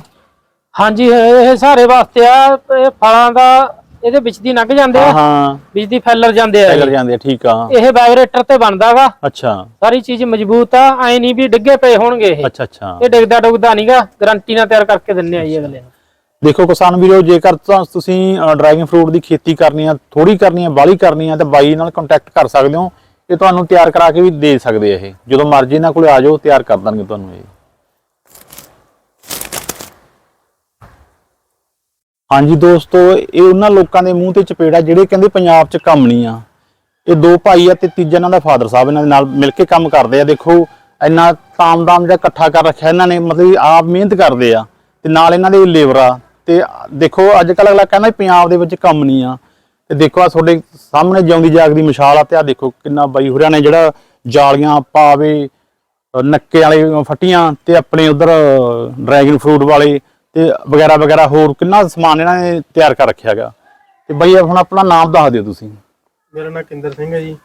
ਹਾਂਜੀ ਇਹ ਇਹ ਸਾਰੇ ਵਾਸਤੇ ਆ ਇਹ ਫਲਾਂ ਦਾ ਇਹਦੇ ਵਿੱਚ ਦੀ ਲੰਘ ਜਾਂਦੇ ਹਾਂ ਆ ਹਾਂ ਵਿੱਚ ਦੀ ਫੈਲਰ ਜਾਂਦੇ ਆ ਇਹ। ਜਾਂਦੇ ਆ ਠੀਕ ਆ ਇਹ ਵਾਈਬ੍ਰੇਟਰ ਤੇ ਬਣਦਾਗਾ ਅੱਛਾ। ਸਾਰੀ ਚੀਜ਼ ਮਜ਼ਬੂਤ ਆ ਐ ਨਹੀਂ ਵੀ ਡਿੱਗੇ ਪਏ ਹੋਣਗੇ ਇਹ। ਅੱਛਾ ਅੱਛਾ। ਇਹ ਡਿੱਗਦਾ ਡੁੱਗਦਾ ਨਹੀਂਗਾ ਗਾਰੰਟੀ ਨਾਲ ਤਿਆਰ ਕਰਕੇ ਦਿੰਨੇ ਆ ਜੀ ਅਗਲੇ ਨੂੰ। ਦੇਖੋ ਕਿਸਾਨ ਵੀਰੋ ਜੇਕਰ ਤੁਸੀਂ ਡਰੈਗਨ ਫਰੂਟ ਦੀ ਖੇਤੀ ਕਰਨੀ ਆ ਥੋੜੀ ਕਰਨੀ ਆ ਬਾਲੀ ਕਰਨੀ ਆ ਤੇ ਬਾਈ ਨਾਲ ਕੰਟੈਕਟ ਕਰ ਸਕਦੇ ਹੋ। ਇਹ ਤੁਹਾਨੂੰ ਤਿਆਰ ਕਰਾ ਕੇ ਵੀ ਦੇ ਸਕਦੇ ਆ ਇਹ। ਜਦੋਂ ਮਰਜ਼ੀ ਇਹਨਾਂ ਕੋਲੇ ਆ ਜਾਓ, ਤਿਆਰ ਕਰ ਦੇਣਗੇ ਤੁਹਾਨੂੰ ਇਹ। ਹਾਂਜੀ ਦੋਸਤੋ, ਇਹ ਉਹਨਾਂ ਲੋਕਾਂ ਦੇ ਮੂੰਹ ਤੇ ਚਪੇੜਾ ਜਿਹੜੇ ਕਹਿੰਦੇ ਪੰਜਾਬ 'ਚ ਕੰਮ ਨਹੀਂ ਆ। ਇਹ ਦੋ ਭਾਈ ਆ ਤੇ ਤੀਜਾ ਇਹਨਾਂ ਦਾ ਫਾਦਰ ਸਾਹਿਬ ਇਹਨਾਂ ਦੇ ਨਾਲ ਮਿਲ ਕੇ ਕੰਮ ਕਰਦੇ ਆ। ਦੇਖੋ, ਇੰਨਾ ਤਾਮਦਾਮ ਜਿਹੜਾ ਇਕੱਠਾ ਕਰ ਰੱਖਿਆ ਇਹਨਾਂ ਨੇ, ਮਤਲਬ ਕਿ ਆਪ ਮਿਹਨਤ ਕਰਦੇ ਆ ਤੇ ਨਾਲ ਇਹਨਾਂ ਦੇ ਲੇਬਰ ਆ। ਤੇ ਦੇਖੋ, ਅੱਜ ਕੱਲ ਅਗਲਾ ਕਹਿੰਦਾ ਪੰਜਾਬ ਦੇ ਵਿੱਚ ਕੰਮ ਨਹੀਂ ਆ। ਤੇ ਦੇਖੋ ਆ ਤੁਹਾਡੇ ਸਾਹਮਣੇ ਜਿਉਂਦੀ ਜਾਗਦੀ ਮਿਸਾਲ ਆ ਤੇ ਆ ਦੇਖੋ ਕਿੰਨਾ ਬਾਈ ਹੋਰਿਆਂ ਨੇ ਜਿਹੜਾ ਜਾਲੀਆਂ ਪਾਵੇ ਨੱਕੇ ਵਾਲੇ ਫੱਟੀਆਂ ਤੇ ਆਪਣੇ ਉਧਰ ਡਰੈਗਨ ਫਰੂਟ ਵਾਲੇ ਤੇ ਵਗੈਰਾ ਵਗੈਰਾ ਹੋਰ ਕਿੰਨਾ ਸਮਾਨ ਇਹਨਾਂ ਨੇ ਤਿਆਰ ਕਰ ਰੱਖਿਆ ਹੈਗਾ। ਤੇ ਬਾਈ ਹੁਣ ਆਪਣਾ ਨਾਮ ਦੱਸ ਦਿਓ ਤੁਸੀਂ। ਮੇਰਾ ਨਾਮ ਕਿੰਦਰ ਸਿੰਘ ਹੈ ਜੀ।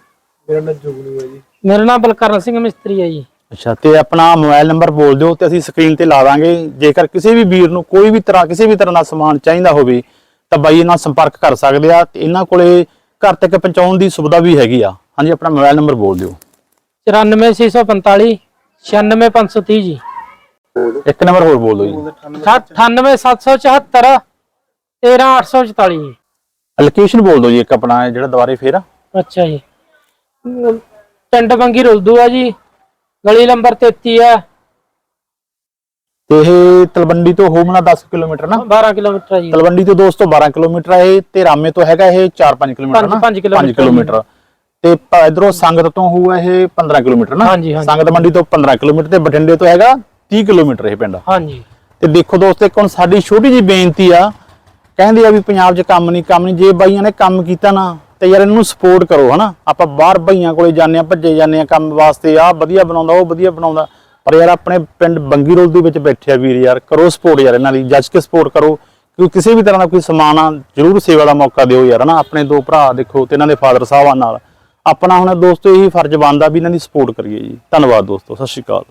ਮੇਰਾ ਨਾਮ ਜੁਗਨੂ ਹੈ ਜੀ। ਮੇਰਾ ਨਾਮ ਬਲਕਰਨ ਸਿੰਘ ਮਿਸਤਰੀ ਹੈ ਜੀ। ਅੱਛਾ ਤੇ ਆਪਣਾ ਮੋਬਾਈਲ ਨੰਬਰ ਬੋਲ ਦਿਓ ਤੇ ਅਸੀਂ ਸਕਰੀਨ ਤੇ ਲਾ ਦਾਂਗੇ। ਜੇਕਰ ਕਿਸੇ ਵੀ ਵੀਰ ਨੂੰ ਕੋਈ ਵੀ ਤਰ੍ਹਾਂ ਕਿਸੇ ਵੀ ਤਰ੍ਹਾਂ ਦਾ ਸਮਾਨ ਚਾਹੀਦਾ ਹੋਵੇ ਤਾਂ ਬਾਈ ਨਾਲ ਸੰਪਰਕ ਕਰ ਸਕਦੇ ਆ ਤੇ ਇਹਨਾਂ ਕੋਲੇ ਘਰ ਤੱਕ ਪਹੁੰਚਾਉਣ ਦੀ ਸੁਵਿਧਾ ਵੀ ਹੈਗੀ ਆ। ਹਾਂਜੀ ਆਪਣਾ ਮੋਬਾਈਲ ਨੰਬਰ ਬੋਲ ਦਿਓ। 94645 96530 ਜੀ। ਇੱਕ ਨੰਬਰ ਹੋਰ ਬੋਲ ਦਿਓ ਜੀ। 98774 13844 ਜੀ। ਲੋਕੇਸ਼ਨ ਬੋਲ ਦਿਓ ਜੀ ਇੱਕ ਆਪਣਾ ਜਿਹੜਾ ਦੁਬਾਰੇ ਫੇਰ। ਆ ਅੱਛਾ ਜੀ। ਪਿੰਡ ਬੰਗੀ ਰੁਲਦੂ ਆ ਜੀ ਗਲੀ ਨੰਬਰ 33 ਹੈ ਤੇ ਇਹ ਤਲਵੰਡੀ ਤੋਂ ਹੋਮਣਾ 10 ਕਿਲੋਮੀਟਰ ਨਾ? 12 ਕਿਲੋਮੀਟਰ ਹੈ ਜੀ। ਤਲਵੰਡੀ ਤੋਂ ਦੋਸਤੋ 12 ਕਿਲੋਮੀਟਰ ਹੈ ਇਹ ਤੇ ਰਾਮੇ ਤੋਂ ਹੈਗਾ ਇਹ 4-5 ਕਿਲੋਮੀਟਰ ਨਾ? ਪੰਜ ਕਿਲੋਮੀਟਰ। 5 ਕਿਲੋਮੀਟਰ। ਤੇ ਇਧਰੋਂ ਸੰਗਤ ਤੋਂ ਹੋਊਗਾ ਇਹ 15 ਕਿਲੋਮੀਟਰ ਨਾ। ਸੰਗਤ ਮੰਡੀ ਤੋਂ 15 ਕਿਲੋਮੀਟਰ ਤੇ ਬਠਿੰਡੇ ਤੋਂ ਹੈਗਾ 30 ਕਿਲੋਮੀਟਰ ਇਹ ਪਿੰਡ ਹਾਂਜੀ। ਤੇ ਦੇਖੋ ਦੋਸਤੋ ਇੱਕ ਹੁਣ ਸਾਡੀ ਛੋਟੀ ਜੀ ਬੇਨਤੀ ਆ ਕਹਿੰਦੇ ਆ ਵੀ ਪੰਜਾਬ 'ਚ ਕੰਮ ਨਹੀਂ ਕੰਮ ਨਹੀਂ ਜੇ ਬਾਈਆਂ ਨੇ ਕੰਮ ਕੀਤਾ ਨਾ ਤੇ ਯਾਰ ਇਹਨੂੰ ਸਪੋਰਟ ਕਰੋ ਹਨਾ। ਆਪਾਂ ਬਾਹਰ ਬਾਈਆਂ ਕੋਲੇ ਜਾਂਦੇ ਆ ਭੱਜੇ ਜਾਂਦੇ ਆ ਕੰਮ ਵਾਸਤੇ ਆ ਵਧੀਆ ਬਣਾਉਂਦਾ ਉਹ ਵਧੀਆ ਬਣਾਉਂਦਾ। ਪਰ ਯਾਰ ਆਪਣੇ ਪਿੰਡ ਬੰਗੀ ਰੋਲ ਦੇ ਵਿੱਚ ਬੈਠੇ ਆ ਵੀਰ ਯਾਰ, ਕਰੋ ਸਪੋਰਟ ਯਾਰ ਇਹਨਾਂ ਦੀ ਜੱਜ ਕੇ ਸਪੋਰਟ ਕਰੋ। ਕਿਉਂ ਕਿਸੇ ਵੀ ਤਰ੍ਹਾਂ ਦਾ ਕੋਈ ਸਮਾਨ ਆ, ਜ਼ਰੂਰ ਸੇਵਾ ਦਾ ਮੌਕਾ ਦਿਓ ਯਾਰ, ਹਨਾ? ਆਪਣੇ ਦੋ ਭਰਾ ਦੇਖੋ ਤੇ ਇਹਨਾਂ ਦੇ ਫਾਦਰ ਸਾਹਿਬਾਂ ਨਾਲ। ਆਪਣਾ ਹੁਣ ਦੋਸਤੋ ਇਹੀ ਫਰਜ਼ ਬਣਦਾ ਵੀ ਇਹਨਾਂ ਦੀ ਸਪੋਰਟ ਕਰੀਏ ਜੀ। ਧੰਨਵਾਦ ਦੋਸਤੋ, ਸਤਿ ਸ਼੍ਰੀ ਅਕਾਲ।